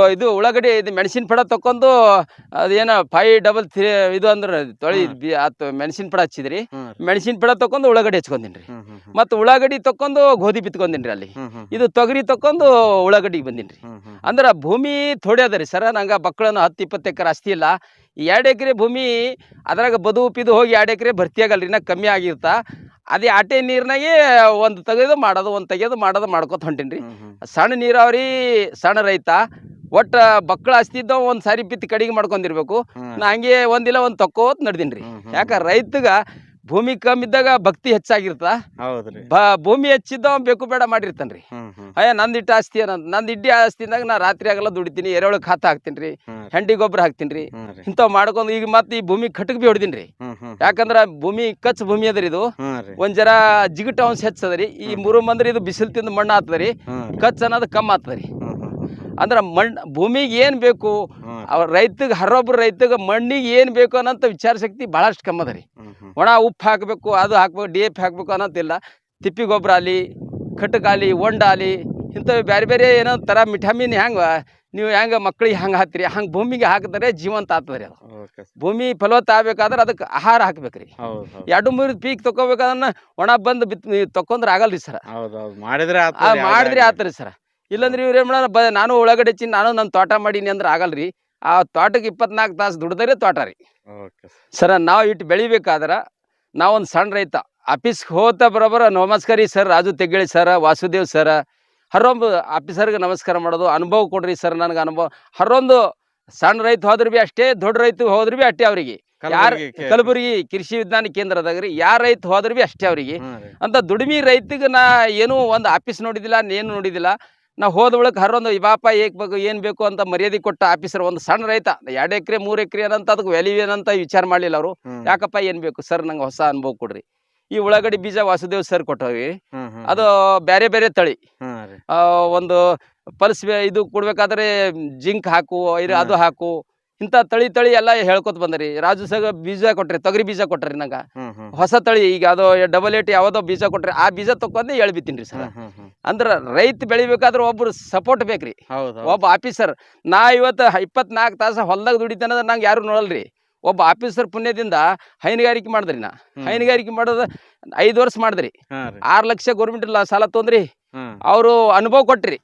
ಇದು ಉಳ್ಳಾಗಡ್ಡಿ ಇದು ಮೆಣಸಿನ ಪಡ ತಕೊಂಡು ಅದೇನ ಫೈವ್ ಡಬಲ್ ತ್ರೀ ಇದು ಅಂದ್ರೆ ತೊಳಿ ಹ್ಮ್. ಬಿ- ಆತ್ ಮೆಣಸಿನ ಪಡ ಹಚ್ಚಿದ್ರಿ ಹ್ಮ್ ರೀ. ಮೆಣಸಿನ ಪಡ ತಕೊಂಡು ಉಳ್ಳಾಗಡ್ಡಿ ಹಚ್ಕೊಂಡಿನ್ರಿ ಹ್ಮ್ ಹ್ಮ್ ಹ್ಮ್. ಮತ್ತು ಉಳ್ಳಾಗಡ್ಡಿ ತಕೊಂಡು ಗೋಧಿ ಬಿತ್ಕೊಂಡಿನ್ರಿ ಅಲ್ಲಿ ಹ್ಮ್ ಹ್ಮ್ ಇದು ತೊಗರಿ ತಕೊಂಡು ಉಳ್ಳಾಗಡ್ಡಿಗೆ ಬಂದಿನ್ರಿ ಹ್ಮ್ ಹ್ಮ್. ಅಂದ್ರ ಭೂಮಿ ಥೋಡಿ ಅದ ರೀ ಸರ ನಂಗೆ ಮಕ್ಕಳನ್ನು ಹತ್ತು ಇಪ್ಪತ್ತು ಎಕರೆ ಅಸ್ತಿ ಇಲ್ಲ ಎರಡು ಎಕರೆ ಭೂಮಿ ಅದ್ರಾಗ ಬದು ಪಿದು ಹೋಗಿ ಎರಡು ಎಕರೆ ಭರ್ತಿ ಆಗಲ್ರಿ ಇನ್ನ ಕಮ್ಮಿ ಆಗಿರ್ತ. ಅದೇ ಆಟೆ ನೀರ್ನಾಗೆ ಒಂದು ತೆಗೆದು ಮಾಡೋದು ಒಂದು ತೆಗೆದು ಮಾಡೋದು ಮಾಡ್ಕೊತ ಹೊಂಟೀನಿ ರೀ. ಸಣ್ಣ ನೀರಾವರಿ ಸಣ್ಣ ರೈತ. ಒಟ್ಟು ಅಸ್ತಿ ಅಸ್ತಿದ್ದ ಒಂದು ಸಾರಿ ಬಿತ್ತಿ ಕಡಿಗೆ ಮಾಡ್ಕೊಂಡಿರ್ಬೇಕು. ನಾ ಹಂಗೆ ಒಂದಿಲ್ಲ ಒಂದು ತಕ್ಕೋತ್ ನಡ್ದೀನಿ ರೀ. ಯಾಕ ರೈತಗ ಭೂಮಿ ಕಮ್ಮಿ ಇದ್ದಾಗ ಭಕ್ತಿ ಹೆಚ್ಚಾಗಿರ್ತ ಹೌದ್ರಿ. ಭೂಮಿ ಹೆಚ್ಚಿದ್ದ ಬೇಕು ಬೇಡ ಮಾಡಿರ್ತಾನ್ರಿ. ಅಯ್ಯ ನಂದು ಇಟ್ಟ ಆಸ್ತಿ ಏನಂತ ನಂದು ಇಡ್ಡಿ ಆಸ್ತಿನಾಗ ನಾ ರಾತ್ರಿ ಆಗಲ್ಲ ದುಡಿತೀನಿ ಎರೆಹುಳ ಖಾತ ಹಾಕ್ತೀನಿ ಹೆಂಡಿ ಗೊಬ್ಬರ ಹಾಕ್ತೀನಿ ರೀ. ಹ್ಮ್ ಮಾಡ್ಕೊಂಡು ಈಗ ಮತ್ತೆ ಈ ಭೂಮಿ ಕಟಕ್ ಬಿ ಹೊಡ್ದೀನಿ ಹ್ಮ್ ಹ್ಮ್. ಯಾಕಂದ್ರ ಭೂಮಿ ಕಚ್ ಭೂಮಿ ಅದರಿ ಇದು. ಒಂದ್ ಜರ ಜಿಗಟ ಅಂಶ ಈ ಮೂರು ಮಂದ್ರಿ ಇದು ಬಿಸಿಲು ತಿಂದು ಮಣ್ಣು ಆತದ ರೀ. ಕಚ್ ಅನ್ನೋದು ಕಮ್ಮಿ ಆತದ ರೀ ಹ್ಮ್ ಹ್ಮ್ ಹ್ಮ್. ಅಂದ್ರ ಮಣ್ ಭೂಮಿಗೆ ಏನ್ ಬೇಕು. ಅವ್ರ ರೈತಗೆ ಹರೊಬ್ರು ರೈತಗೆ ಮಣ್ಣಿಗೆ ಏನ್ ಬೇಕು ಅನ್ನೋಂಥ ವಿಚಾರ ಶಕ್ತಿ ಬಹಳಷ್ಟು ಕಮ್ಮದ ರೀ. ಒಣ ಉಪ್ಪು ಹಾಕಬೇಕು ಅದು ಹಾಕ್ಬೇಕು ಡಿ ಎಫ್ ಹಾಕ್ಬೇಕು ಅನ್ನೋದಿಲ್ಲ ತಿಪ್ಪಿ ಗೊಬ್ಬರ ಆಲಿ ಕಟ್ಟಕಾಲಿ ಒಂಡ ಆಗಲಿ ಇಂಥವು ಬೇರೆ ಬೇರೆ ಏನೋ ಥರ ವಿಟಮಿನ್ ಹೆಂಗೆ ನೀವು ಹೆಂಗೆ ಮಕ್ಳಿಗೆ ಹಂಗೆ ಹಾಕ್ತೀರಿ ಹಂಗೆ ಭೂಮಿಗೆ ಹಾಕಿದ್ರೆ ಜೀವಂತ ಆಗ್ತದೆ ರೀ ಅದು ಭೂಮಿ ಫಲವತ್ತ ಆಗ್ಬೇಕಾದ್ರೆ ಅದಕ್ಕೆ ಆಹಾರ ಹಾಕ್ಬೇಕ್ರಿ. ಎರಡು ಮೂರು ಪೀಕ್ ತಗೋಬೇಕಾದ್ರೆ ಒಣ ಬಂದು ಬಿತ್ ತಕೊಂಡ್ರೆ ಆಗಲ್ರಿ ಸರ್ ಮಾಡಿದ್ರೆ. ಮಾಡಿದ್ರೆ ಆತ್ರಿ ಸರ್ ಇಲ್ಲಂದ್ರೆ ಇವ್ರು ಏನು ಮಾಡೋಣ ಬ ನಾನು ಒಳಗಡೆ ಚಿನ್ನ ನಾನು ನನ್ನ ತೋಟ ಮಾಡೀನಿ ಅಂದ್ರೆ ಆಗಲ್ರಿ. ಆ ತೋಟಕ್ಕೆ ಇಪ್ಪತ್ನಾಲ್ಕು ತಾಸು ದುಡ್ದರೆ ತೋಟ ರೀ. ಸರ್. ನಾವು ಇಟ್ಟು ಬೆಳಿಬೇಕಾದ್ರ ನಾವೊಂದು ಸಣ್ಣ ರೈತ ಆಫೀಸ್ಗೆ ಹೋತ ಬರೋಬರ ನಮಸ್ಕಾರಿ sir Raju Teggali sir Vasudev sir. ಹರೊಂದು ಆಫೀಸರ್ಗೆ ನಮಸ್ಕಾರ ಮಾಡೋದು ಅನುಭವ ಕೊಡ್ರಿ ಸರ್ ನನಗೆ ಅನುಭವ. ಹರೊಂದು ಸಣ್ಣ ರೈತ ಹೋದ್ರು ಬಿ ಅಷ್ಟೇ ದೊಡ್ಡ ರೈತ ಹೋದ್ರು ಬಿ ಅಷ್ಟೇ ಅವರಿಗೆ. ಯಾರ್ ಕಲಬುರ್ಗಿ ಕಲಬುರಗಿ ಕೃಷಿ ವಿಜ್ಞಾನ ಕೇಂದ್ರದಾಗ ರೀ ಯಾರ ರೈತ ಹೋದ್ರು ಬಿ ಅಷ್ಟೇ ಅವರಿಗೆ. ಅಂತ ದುಡಿಮೆ ರೈತಗ ನಾ ಏನೂ ಒಂದು ಆಫೀಸ್ ನೋಡಿದಿಲ್ಲ ಏನು ನೋಡಿದಿಲ್ಲ. ನಾ ಹೋದ ಒಳಗೆ ಹರೊಂದು ಬಾಪ ಏಕ್ ಬೇಕು ಏನು ಬೇಕು ಅಂತ ಮರ್ಯಾದೆ ಕೊಟ್ಟ ಆಫೀಸರ್ ಒಂದು ಸಣ್ಣ ರೈತ ಎರಡು ಎಕರೆ ಮೂರು ಎಕರೆ ಏನಂತ ಅದಕ್ಕೆ ವ್ಯಾಲ್ಯೂ ಏನಂತ ವಿಚಾರ ಮಾಡಲಿಲ್ಲ ಅವರು. ಯಾಕಪ್ಪ ಏನು ಬೇಕು? ಸರ್ ನಂಗೆ ಹೊಸ ಅನುಭವ ಕೊಡ್ರಿ. ಈ ಉಳ್ಳಾಗಡ್ಡಿ ಬೀಜ ವಾಸುದೇವ್ ಸರ್ ಕೊಟ್ಟವ್ರಿ. ಅದು ಬೇರೆ ಬೇರೆ ತಳಿ. ಆ, ಒಂದು ಪಲ್ಸ್ ಇದು ಕೊಡ್ಬೇಕಾದ್ರೆ ಜಿಂಕ್ ಹಾಕು ಅದು ಹಾಕು. ಇಂಥ ತಳಿ ತಳಿ ಎಲ್ಲ ಹೇಳ್ಕೊತ ಬಂದ್ರಿ. ರಾಜು ಸಗ ಬೀಜ ಕೊಟ್ರಿ ತೊಗರಿ ಬೀಜ ಕೊಟ್ರಿ ನಂಗ. ಹೊಸ ತಳಿ ಈಗ ಅದು ಡಬಲ್ ಏಟ್ ಯಾವುದೋ ಬೀಜ ಕೊಟ್ರಿ ಆ ಬೀಜ ತಕೊಂಡೆ ಹೇಳ್ಬಿತ್ತೀನ್ರಿ ರೀ ಸರ್. ಅಂದ್ರೆ ರೈತ ಬೆಳಿಬೇಕಾದ್ರೆ ಒಬ್ರು ಸಪೋರ್ಟ್ ಬೇಕ್ರಿ. ಒಬ್ಬ ಆಫೀಸರ್ ನಾ ಇವತ್ತು ಇಪ್ಪತ್ನಾಲ್ಕು ತಾಸು ಹೊಲ್ದಾಗ ದುಡಿತೇನೆ ಅಂದ್ರೆ ನಂಗೆ ಯಾರು ನೋಡಲ್ರಿ. ಒಬ್ಬ ಆಫೀಸರ್ ಪುಣ್ಯದಿಂದ ಹೈನುಗಾರಿಕೆ ಮಾಡಿದ್ರಿ ನಾ. ಹೈನುಗಾರಿಕೆ ಮಾಡೋದು ಐದು ವರ್ಷ ಮಾಡಿದ್ರಿ. ಆರ್ ಲಕ್ಷ ಗೌರ್ಮೆಂಟ್ ಸಾಲ ತೊಂದ್ರಿ. ಅವರು ಅನುಭವ ಕೊಟ್ರಿ.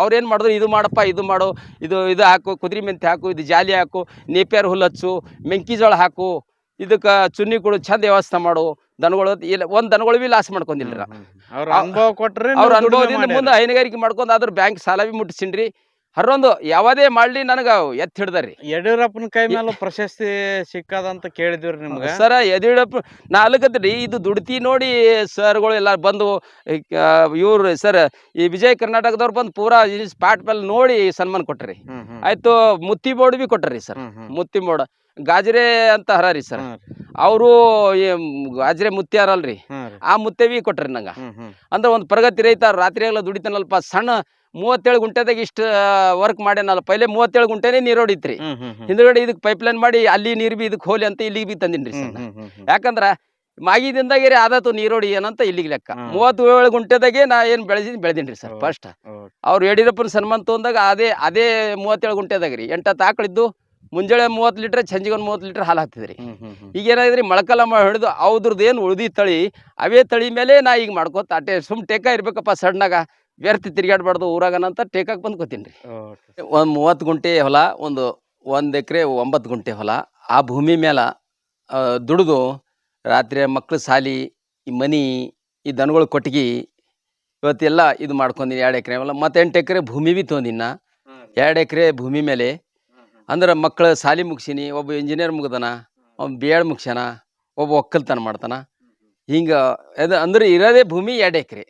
ಅವ್ರು ಏನು ಮಾಡಿದ್ರು ಇದು ಮಾಡಪ್ಪ ಇದು ಮಾಡು ಇದು ಇದು ಹಾಕು ಕುದುರೆ ಮೆಂತೆ ಹಾಕು ಇದು ಜಾಲಿ ಹಾಕು ನೇಪಿಯರ್ ಹುಲ್ಲು ಹಚ್ಚು ಮೆಂಕಿಜೋಳ ಹಾಕು ಇದಕ್ಕೆ ಚುನ್ನಿ ಕೊಡು ಚಂದ ವ್ಯವಸ್ಥೆ ಮಾಡು. ದನಗಳು ಇಲ್ಲ ಒಂದು ದನಗಳು ಬಿ ಲಾಸ್ ಮಾಡ್ಕೊಂಡಿಲ್ಲ. ಅವ್ರ ಅನುಭವದಿಂದ ಮುಂದೆ ಹೈನುಗಾರಿಕೆ ಮಾಡ್ಕೊಂಡು ಅದ್ರ ಬ್ಯಾಂಕ್ ಸಾಲ ಭೀ ಮುಟ್ಟಿಸಿನ್ರಿ ಹರೊಂದು ಯಾವದೇ ಮಾಡ್ಲಿ ನನಗ ಎತ್ತ ಹಿಡ್ದಾರಿ ಯಡಿಯೂರಪ್ಪನ ಕೈ ಮೇಲೆ ಪ್ರಶಸ್ತಿ ಸಿಕ್ಕದಂತ ಕೇಳಿದ್ವಿ ನಿಮ್ಗೆ ಸರ ಯಡಿಯೂರಪ್ಪ ನಾ ಅಲ್ಲಕತ್ರಿ ಇದು ದುಡ್ತಿ ನೋಡಿ ಸರ್ಗಳು ಎಲ್ಲ ಬಂದು ಇವ್ರು ಸರ್ ಈ ವಿಜಯ ಕರ್ನಾಟಕದವ್ರು ಬಂದು ಪೂರಾ ಸ್ಪಾಟ್ ಮೇಲೆ ನೋಡಿ ಸನ್ಮಾನ ಕೊಟ್ರಿ. ಆಯ್ತು ಮುತ್ತಿ ಬೋರ್ಡ್ ಬಿ ಕೊಟ್ರಿ ಸರ್. ಮುತ್ತಿ ಬೋರ್ಡ್ ಗಾಜರೆ ಅಂತ ಹರ ರೀ ಸರ್. ಅವರು ಗಾಜ್ರೆ ಮುತ್ತಿ ಅರಲ್ರಿ ಹ್ಮ್ ರೀ. ಆ ಮುತ್ತೆ ಬಿ ಕೊಟ್ರಿ ನಂಗ. ಅಂದ್ರೆ ಒಂದು ಪ್ರಗತಿ ರೈತ ರಾತ್ರಿ ಎಲ್ಲ ದುಡಿತಾನಲ್ಪ ಸಣ್ಣ ಮೂವತ್ತೇಳು ಗುಂಟೆದಾಗ ಇಷ್ಟ ವರ್ಕ್ ಮಾಡ್ಯಾನಲ್ಲ ಪೈಲೆ ಮೂವತ್ತೇಳು ಗುಂಟೆನೆ ನೀರು ಹೊಡಿತ್ರಿ ಹಿಂದಗಡೆ ಹ್ಮ್ ಪೈಪ್ ಇದಕ್ಕೆ ಪೈಪ್ಲೈನ್ ಮಾಡಿ ಅಲ್ಲಿ ನೀರು ಬಿ ಇದಕ್ಕೆ ಹೋಲಿ ಅಂತ ಇಲ್ಲಿಗೆ ಬಿ ತಂದಿನ್ರಿ. ಯಾಕಂದ್ರ ಮಾಗಿದಿಂದಾಗೆ ಆದತ್ತು ನೀರೋಡಿ ಏನಂತ ಇಲ್ಲಿಗೆ ಲೆಕ್ಕ. ಮೂವತ್ತೇಳು ಗುಂಟೆದಾಗೆ ನಾ ಏನು ಬೆಳೆದಿನಿ ಬೆಳೆದಿನ್ರಿ ಸರ್. ಫಸ್ಟ್. ಅವ್ರು ಯಡಿಯೂರಪ್ಪನ ಸನ್ಮಾನ ತೊಗೊಂಡಾಗ ಅದೇ ಅದೇ ಮೂವತ್ತೇಳು ಗುಂಟೆದಾಗ ರೀ ಎಂಟತ್ತು ಆಕಳಿದ್ದು ಮುಂಜಾನೆ ಮೂವತ್ತು ಲೀಟ್ರ್ ಸಂಜೆಗೆ ಒಂದು ಮೂವತ್ತು ಲೀಟ್ರ್ ಹಾಲು ಹಾಕ್ತಿದ್ರಿ. ಈಗ ಏನಾದ್ರಿ ಮಳಕಲ್ಲ ಹಿಡಿದು ಅವ್ರದ್ದು ಏನು ಉಳ್ದಿ ತಳಿ ಅವೇ ತಳಿ ಮೇಲೆ ನಾ ಈಗ ಮಾಡ್ಕೋತ ಅಟೆ ಸುಮ್ ಟೇಕ ಇರ್ಬೇಕಪ್ಪ ಸಣ್ಣಾಗ ವ್ಯರ್ಥ ತಿರ್ಗಾಡ್ಬಾರ್ದು ಊರಾಗನಂತ ಟೇಕಾಕ್ ಬಂದು ಕೂತೀನಿ ರೀ. ಒಂದು ಮೂವತ್ತು ಗುಂಟೆ ಹೊಲ ಒಂದು ಒಂದು ಎಕರೆ ಒಂಬತ್ತು ಗುಂಟೆ ಹೊಲ ಆ ಭೂಮಿ ಮೇಲೆ ದುಡಿದು ರಾತ್ರಿ ಮಕ್ಳು ಸಾಲಿ ಈ ಮನಿ ಈ ದನಗಳು ಕೊಟ್ಟಿಗೆ ಇವತ್ತೆಲ್ಲ ಇದು ಮಾಡ್ಕೊಂಡಿನಿ ಎರಡು ಎಕರೆ ಹೊಲ ಮತ್ತು ಎಂಟು ಎಕರೆ ಭೂಮಿ ಬಿ ತೊಗೊಂಡಿನ ಎರಡು ಎಕರೆ ಭೂಮಿ ಮೇಲೆ ಅಂದ್ರೆ ಮಕ್ಕಳು ಸಾಲಿ ಮುಗಿಸೀನಿ ಒಬ್ಬ ಇಂಜಿನಿಯರ್ ಮುಗ್ದಾನ ಒಬ್ಬ ಬಿ ಎಡ್ ಮುಗಿಸ್ಯಾನ ಒಬ್ಬ ಒಕ್ಕಲ್ತನ ಮಾಡ್ತಾನ. ಹಿಂಗೆ ಅದು ಅಂದ್ರೆ ಇರೋದೇ ಭೂಮಿ ಎರಡು ಎಕರೆ.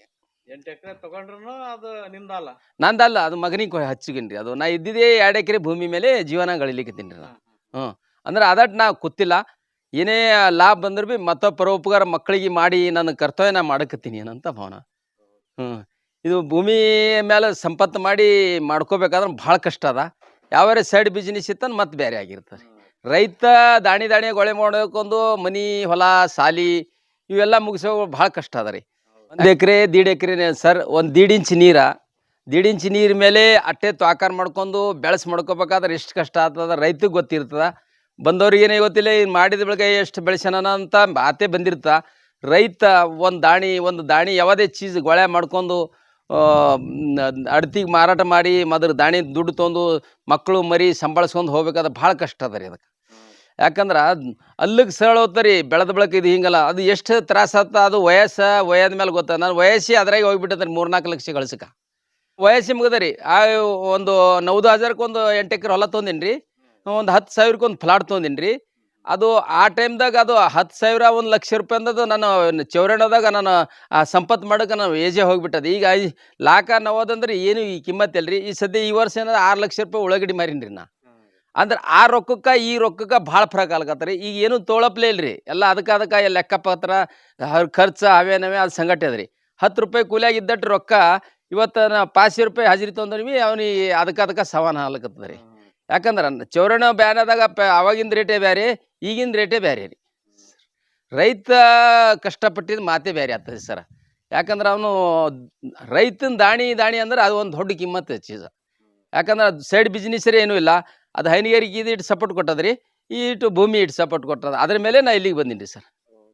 ಎಂಟ್ ಎಕರೆ ತಗೊಂಡ್ರು ಅದು ನಿಮ್ದಲ್ಲ? ನಂದಲ್ಲ ಅದು ಮಗನಿಗೆ ಹಚ್ಚಿಗೇನ್ರಿ. ಅದು ನಾ ಇದ್ದಿದ್ದೇ ಎರಡು ಎಕರೆ ಭೂಮಿ ಮೇಲೆ ಜೀವನ ಗಳಿಲಿಕ್ಕತ್ತೀನಿ ರೀ ನಾ. ಹ್ಞೂ ಅಂದ್ರೆ ಅದಟ್ ನಾ ಕೂತಿಲ್ಲ. ಏನೇ ಲಾಭ ಬಂದ್ರೆ ಭೀ ಮತ್ತ ಪರೋಪಕಾರ ಮಕ್ಕಳಿಗೆ ಮಾಡಿ ನನ್ನ ಕರ್ತವ್ಯ ನಾ ಮಾಡಕತ್ತೀನಿ ಏನಂತ ಭಾವನ. ಹ್ಞೂ ಇದು ಭೂಮಿ ಮೇಲೆ ಸಂಪತ್ತು ಮಾಡಿ ಮಾಡ್ಕೋಬೇಕಾದ್ರೆ ಭಾಳ ಕಷ್ಟ ಅದ. ಯಾವ್ಯಾರ ಸೈಡ್ ಬಿಸ್ನೆಸ್ ಇತ್ತಂದ್ರೆ ಮತ್ತೆ ಬೇರೆ ಆಗಿರ್ತಾರೆ ರೈತ ದಾಣಿ ದಾಣಿ ಗೊಳೆ ಮಾಡೋಕೊಂದು ಮನಿ ಹೊಲ ಸಾಲಿ ಇವೆಲ್ಲ ಮುಗಿಸೋ ಭಾಳ ಕಷ್ಟ ಅದ ರೀ. ಒಂದು ಎಕರೆ ದೀಡ್ ಎಕರೆ ಸರ್ ಒಂದು ದೀಡ್ ಇಂಚ್ ನೀರ ದೀಡ್ ಇಂಚ್ ನೀರ್ ಮೇಲೆ ಅಟ್ಟೆ ತ್ವಾಕಾರ ಮಾಡ್ಕೊಂಡು ಬೆಳೆಸಿ ಮಾಡ್ಕೋಬೇಕಾದ್ರೆ ಎಷ್ಟು ಕಷ್ಟ ಆಗ್ತದ ರೈತಗೆ ಗೊತ್ತಿರ್ತದ. ಬಂದವ್ರಿಗೆ ಏನೇ ಗೊತ್ತಿಲ್ಲ ಇನ್ನು ಮಾಡಿದ ಬೆಳಗ್ಗೆ ಎಷ್ಟು ಬೆಳೆಸೋಣ ಅಂತ ಮಾತೇ ಬಂದಿರ್ತ. ರೈತ ಒಂದು ದಾಣಿ ಒಂದು ದಾಣಿ ಯಾವುದೇ ಚೀಸ್ ಗೊಳೆ ಮಾಡ್ಕೊಂಡು ಅಡ್ತಿಗೆ ಮಾರಾಟ ಮಾಡಿ ಮದ್ರ ದಾಣಿ ದುಡ್ಡು ತೊಗೊಂಡು ಮಕ್ಕಳು ಮರಿ ಸಂಭಾಳಿಸ್ಕೊಂಡು ಹೋಗ್ಬೇಕಾದ್ರೆ ಭಾಳ ಕಷ್ಟ ಅದ ರೀ ಅದಕ್ಕೆ. ಯಾಕಂದ್ರೆ ಅಲ್ಲಿಗೆ ಸರಳ ಹೋಗ್ತಾರೆ ಬೆಳೆದ ಬೆಳಕು ಇದು ಹಿಂಗಲ್ಲ. ಅದು ಎಷ್ಟು ತ್ರಾಸ ಅದು ವಯಸ್ಸು, ವಯದ ಮೇಲೆ ಗೊತ್ತ. ನಾನು ವಯಸ್ಸಿ ಅದ್ರಾಗೆ ಹೋಗ್ಬಿಟ್ಟದ್ರಿ ಮೂರ್ನಾಲ್ಕು ಲಕ್ಷ ಗಳಿಸಕ. ವಯಸ್ಸಿ ರೀ. ಆ, ಒಂದು ನೌದು ಹಜಾರಕ್ಕೆ ಒಂದು ಎಂಟು ಎಕರೆ ಹೊಲ ತೊಂದಿನಿ ರೀ ಒಂದು ಹತ್ತು ಸಾವಿರಕ್ಕೆ ಒಂದು ಫ್ಲಾಟ್ ತೊಂದಿನಿ ರೀ ಅದು ಆ ಟೈಮ್ದಾಗ ಅದು ಹತ್ತು ಸಾವಿರ ಒಂದು ಲಕ್ಷ ರೂಪಾಯಿ ಅಂದದು ನಾನು ಚೌರಣದಾಗ ನಾನು ಆ ಸಂಪತ್ತು ಮಾಡೋಕೆ ನಾನು ಏಜೆ ಹೋಗಿಬಿಟ್ಟದ ಈಗ ಐ ಲಾಕ ನವೋದಂದ್ರೆ ಏನು ಈ ಕಿಮ್ಮತ್ತೆ ಇಲ್ರಿ? ಈ ಸದ್ಯ ಈ ವರ್ಷ ಏನಾದ್ರೆ ಆರು ಲಕ್ಷ ರೂಪಾಯಿ ಒಳಗಡೆ ಮಾರಿನ್ರಿ ರೀ. ನಾ ಅಂದ್ರೆ ಆ ರೊಕ್ಕಕ್ಕೆ ಈ ರೊಕ್ಕಕ್ಕೆ ಭಾಳ ಫರಕ್ ಆಗ್ಲಕತ್ತ ರೀ ಈಗ ಏನು ತೋಳಪ್ಲೇ ಇಲ್ರಿ? ಎಲ್ಲ ಅದಕ್ಕೆ ಅದಕ್ಕೆ ಲೆಕ್ಕ ಪತ್ರ ಅವ್ರ ಖರ್ಚು ಅವೇನವೇ ಅದು ಸಂಗಟಿ ಅದ್ರಿ. ರೀ ಹತ್ತು ರೂಪಾಯಿ ಕೂಲಿಯಾಗಿ ಇದ್ದಟ್ಟು ರೊಕ್ಕ ಇವತ್ತು ನಾ ಪಾಸಿ ರೂಪಾಯಿ ಹಾಜರಿ ತೊಂದ್ರಿ ಅವ್ನಿಗೆ ಅದಕ್ಕೆ ಅದಕ್ಕೆ ಸವಾನ ಆಗ್ಲಕತ್ತದ ರೀ ಯಾಕಂದ್ರೆ ಚೌರಣ ಬ್ಯಾನದಾಗ ಪ ಅವಾಗಿಂದ ರೇಟೇ ಬೇರೆ ಈಗಿನ ರೇಟೇ ಬೇರೆ ರೀ. ರೈತ ಕಷ್ಟಪಟ್ಟಿದ ಮಾತೇ ಬೇರೆ ಆಗ್ತದೆ ಸರ. ಯಾಕಂದ್ರೆ ಅವನು ರೈತನ ದಾಣಿ ದಾಣಿ ಅಂದ್ರೆ ಅದು ಒಂದು ದೊಡ್ಡ ಕಿಮ್ಮತ್ ಚೀಸ. ಯಾಕಂದ್ರೆ ಅದು ಸೈಡ್ ಬಿಸ್ನೆಸ್ಸರೇ ಏನೂ ಇಲ್ಲ. ಅದು ಹೈನುಗಾರಿಕೆ ಇದು ಇಟ್ಟು ಸಪೋರ್ಟ್ ಕೊಟ್ಟದ್ರಿ ಇಟ್ಟು ಭೂಮಿ ಇಟ್ಟು ಸಪೋರ್ಟ್ ಕೊಟ್ಟದ. ಅದ್ರ ಮೇಲೆ ನಾ ಇಲ್ಲಿಗೆ ಬಂದೀನಿ ಸರ್.